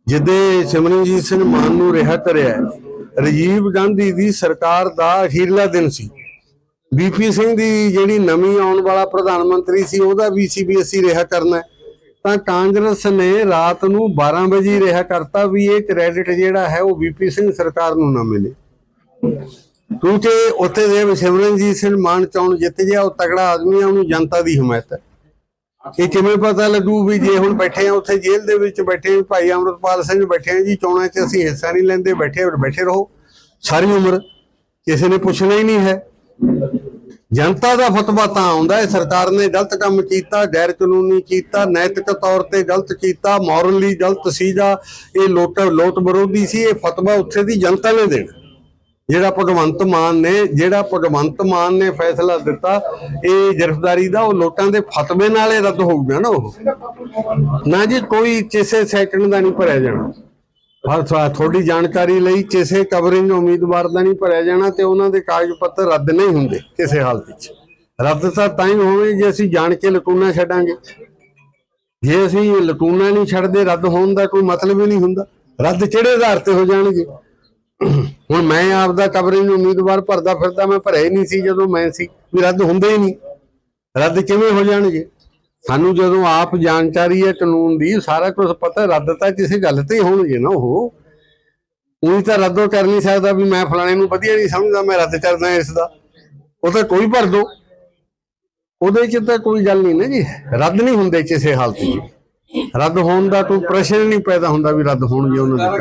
ਜਿੱਦੇ ਸਿਮਰਨਜੀਤ ਸਿੰਘ ਮਾਨ ਨੂੰ ਰਿਹਾ ਕਰਿਆ ਰਾਜੀਵ ਗਾਂਧੀ ਦੀ ਸਰਕਾਰ ਦਾ ਅਖੀਰਲਾ ਦਿਨ ਸੀ। ਬੀਪੀ ਸਿੰਘ ਦੀ ਜਿਹੜੀ ਨਵੀਂ ਆਉਣ ਵਾਲਾ ਪ੍ਰਧਾਨ ਮੰਤਰੀ ਸੀ, ਉਹਦਾ ਵੀ ਸੀ ਬੀ ਅਸੀਂ ਰਿਹਾ ਕਰਨਾ ਤਾਂ ਕਾਂਗਰਸ ਨੇ ਰਾਤ ਨੂੰ 12 ਵਜੇ ਰਿਹਾ ਕਰਤਾ ਵੀ ਇਹ ਕ੍ਰੈਡਿਟ ਜਿਹੜਾ ਹੈ, ਉਹ ਬੀਪੀ ਸਿੰਘ ਸਰਕਾਰ ਨੂੰ ਨਾ ਮਿਲੇ। ਕਿਉਂਕਿ ਉੱਥੇ ਦੇ ਸਿਮਰਨਜੀਤ ਸਿੰਘ ਮਾਨ ਚੋਣ ਜਿੱਤ ਗਿਆ, ਉਹ ਤਗੜਾ ਆਦਮੀ ਆ, ਉਹਨੂੰ ਜਨਤਾ ਦੀ ਹਮਾਇਤ ਹੈ। ਇਹ ਕਿਵੇਂ ਪਤਾ ਲੱਗੂ ਵੀ ਜੇ ਹੁਣ ਬੈਠੇ ਆ ਉੱਥੇ ਜੇਲ੍ਹ ਦੇ ਵਿੱਚ ਬੈਠੇ ਆ, ਭਾਈ ਅਮਰਪਾਲ ਸਿੰਘ ਬੈਠੇ ਆ ਜੀ ਚੋਣਾਂ 'ਚ ਅਸੀਂ ਹਿੱਸਾ ਨਹੀਂ ਲੈਂਦੇ ਬੈਠੇ ਬੈਠੇ ਰਹੋ। ਸਾਰੀ ਉਮਰ ਕਿਸੇ ਨੇ ਪੁੱਛਣਾ ਹੀ ਨਹੀਂ ਹੈ। ਜਨਤਾ ਦਾ ਫਤਵਾ ਤਾਂ ਆਉਂਦਾ ਹੈ ਸਰਕਾਰ ਨੇ ਗਲਤ ਕੰਮ ਕੀਤਾ ਗੈਰ ਕਾਨੂੰਨੀ ਕੀਤਾ ਨੈਤਿਕ ਤੌਰ ਤੇ ਗਲਤ ਕੀਤਾ ਮੋਰਲੀ ਗਲਤ ਸੀਗਾ ਇਹ ਲੋਟ ਲੋਟ ਵਿਰੋਧੀ ਸੀ ਇਹ ਫਤਵਾ ਉੱਥੇ ਦੀ ਜਨਤਾ ਨੇ ਦੇਣਾ। ਜਿਹੜਾ ਭਗਵੰਤ ਮਾਨ ਨੇ, ਜਿਹੜਾ ਭਗਵੰਤ ਮਾਨ ਨੇ ਫੈਸਲਾ ਦਿੱਤਾ, ਇਹ ਗ੍ਰਿਫਤਾਰੀ ਦਾ, ਉਹ ਲੋਕਾਂ ਦੇ ਫਤਵੇ ਨਾਲ ਹੀ ਰੱਦ ਹੋਊਗਾ ਨਾ ਉਹ। ਨਾ ਜੀ, ਕੋਈ ਕਿਸੇ ਸੈਕਿੰਡ ਦਾ ਨਹੀਂ ਭਰਿਆ ਜਾਣਾ। ਪਰ ਤੁਹਾਡੀ ਜਾਣਕਾਰੀ ਲਈ ਕਿਸੇ ਕਵਰਿੰਗ ਉਮੀਦਵਾਰ ਦਾ ਨਹੀਂ ਭਰਿਆ ਜਾਣਾ ਤੇ ਉਹਨਾਂ ਦੇ ਕਾਗਜ਼ ਪੱਤਰ ਰੱਦ ਨਹੀਂ ਹੁੰਦੇ ਕਿਸੇ ਹਾਲਤ ਵਿੱਚ। ਰੱਦ ਤਾਂ ਤਾਂ ਹੀ ਹੋਵੇ ਜੇ ਅਸੀਂ ਜਾਣ ਕੇ ਲਕੂਨਾ ਛੱਡਾਂਗੇ। ਜੇ ਅਸੀਂ ਲਕੂਨਾ ਨਹੀਂ ਛੱਡਦੇ, ਰੱਦ ਹੋਣ ਦਾ ਕੋਈ ਮਤਲਬ ਹੀ ਨਹੀਂ ਹੁੰਦਾ। ਰੱਦ ਕਿਹੜੇ ਆਧਾਰ ਤੇ ਹੋ ਜਾਣਗੇ? ਹੁਣ ਮੈਂ ਆਪ ਦਾ ਕਵਰਿੰਗ ਉਮੀਦਵਾਰ ਭਰਦਾ ਫਿਰਦਾ, ਮੈਂ ਭਰਿਆ ਹੀ ਨਹੀਂ ਸੀ ਜਦੋਂ ਮੈਂ ਸੀ। ਵੀ ਰੱਦ ਹੁੰਦੇ ਹੀ ਨਹੀਂ। ਰੱਦ ਕਿਵੇਂ ਹੋ ਜਾਣਗੇ? ਸਾਨੂੰ ਜਦੋਂ ਆਪ ਜਾਣਕਾਰੀ ਹੈ, ਕਾਨੂੰਨ ਦੀ, ਸਾਰਾ ਕੁਝ ਪਤਾ, ਰੱਦ ਤਾਂ ਕਿਸੇ ਗੱਲ ਤੇ ਹੋਣਗੇ ਨਾ ਉਹ। ਉਹੀ ਤਾਂ ਰੱਦੋ ਕਰ ਨਹੀਂ ਸਕਦਾ ਵੀ ਮੈਂ ਫਲਾਣੇ ਨੂੰ ਵਧੀਆ ਨਹੀਂ ਸਮਝਦਾ, ਮੈਂ ਰੱਦ ਕਰਦਾ ਇਸ ਦਾ। ਉਹ ਤਾਂ ਕੋਈ ਭਰ ਦੋ। ਉਹਦੇ ਚ ਤਾਂ ਕੋਈ ਗੱਲ ਨਹੀਂ ਨਾ ਜੀ। ਰੱਦ ਨਹੀਂ ਹੁੰਦੇ ਕਿਸੇ ਹਾਲਤ 'ਚ। ਰੱਦ ਹੋਣ ਦਾ ਕੋਈ ਪ੍ਰਸ਼ਨ ਨਹੀਂ ਪੈਦਾ ਹੁੰਦਾ ਵੀ ਰੱਦ ਹੋਣਗੇ ਉਹਨਾਂ ਦੇ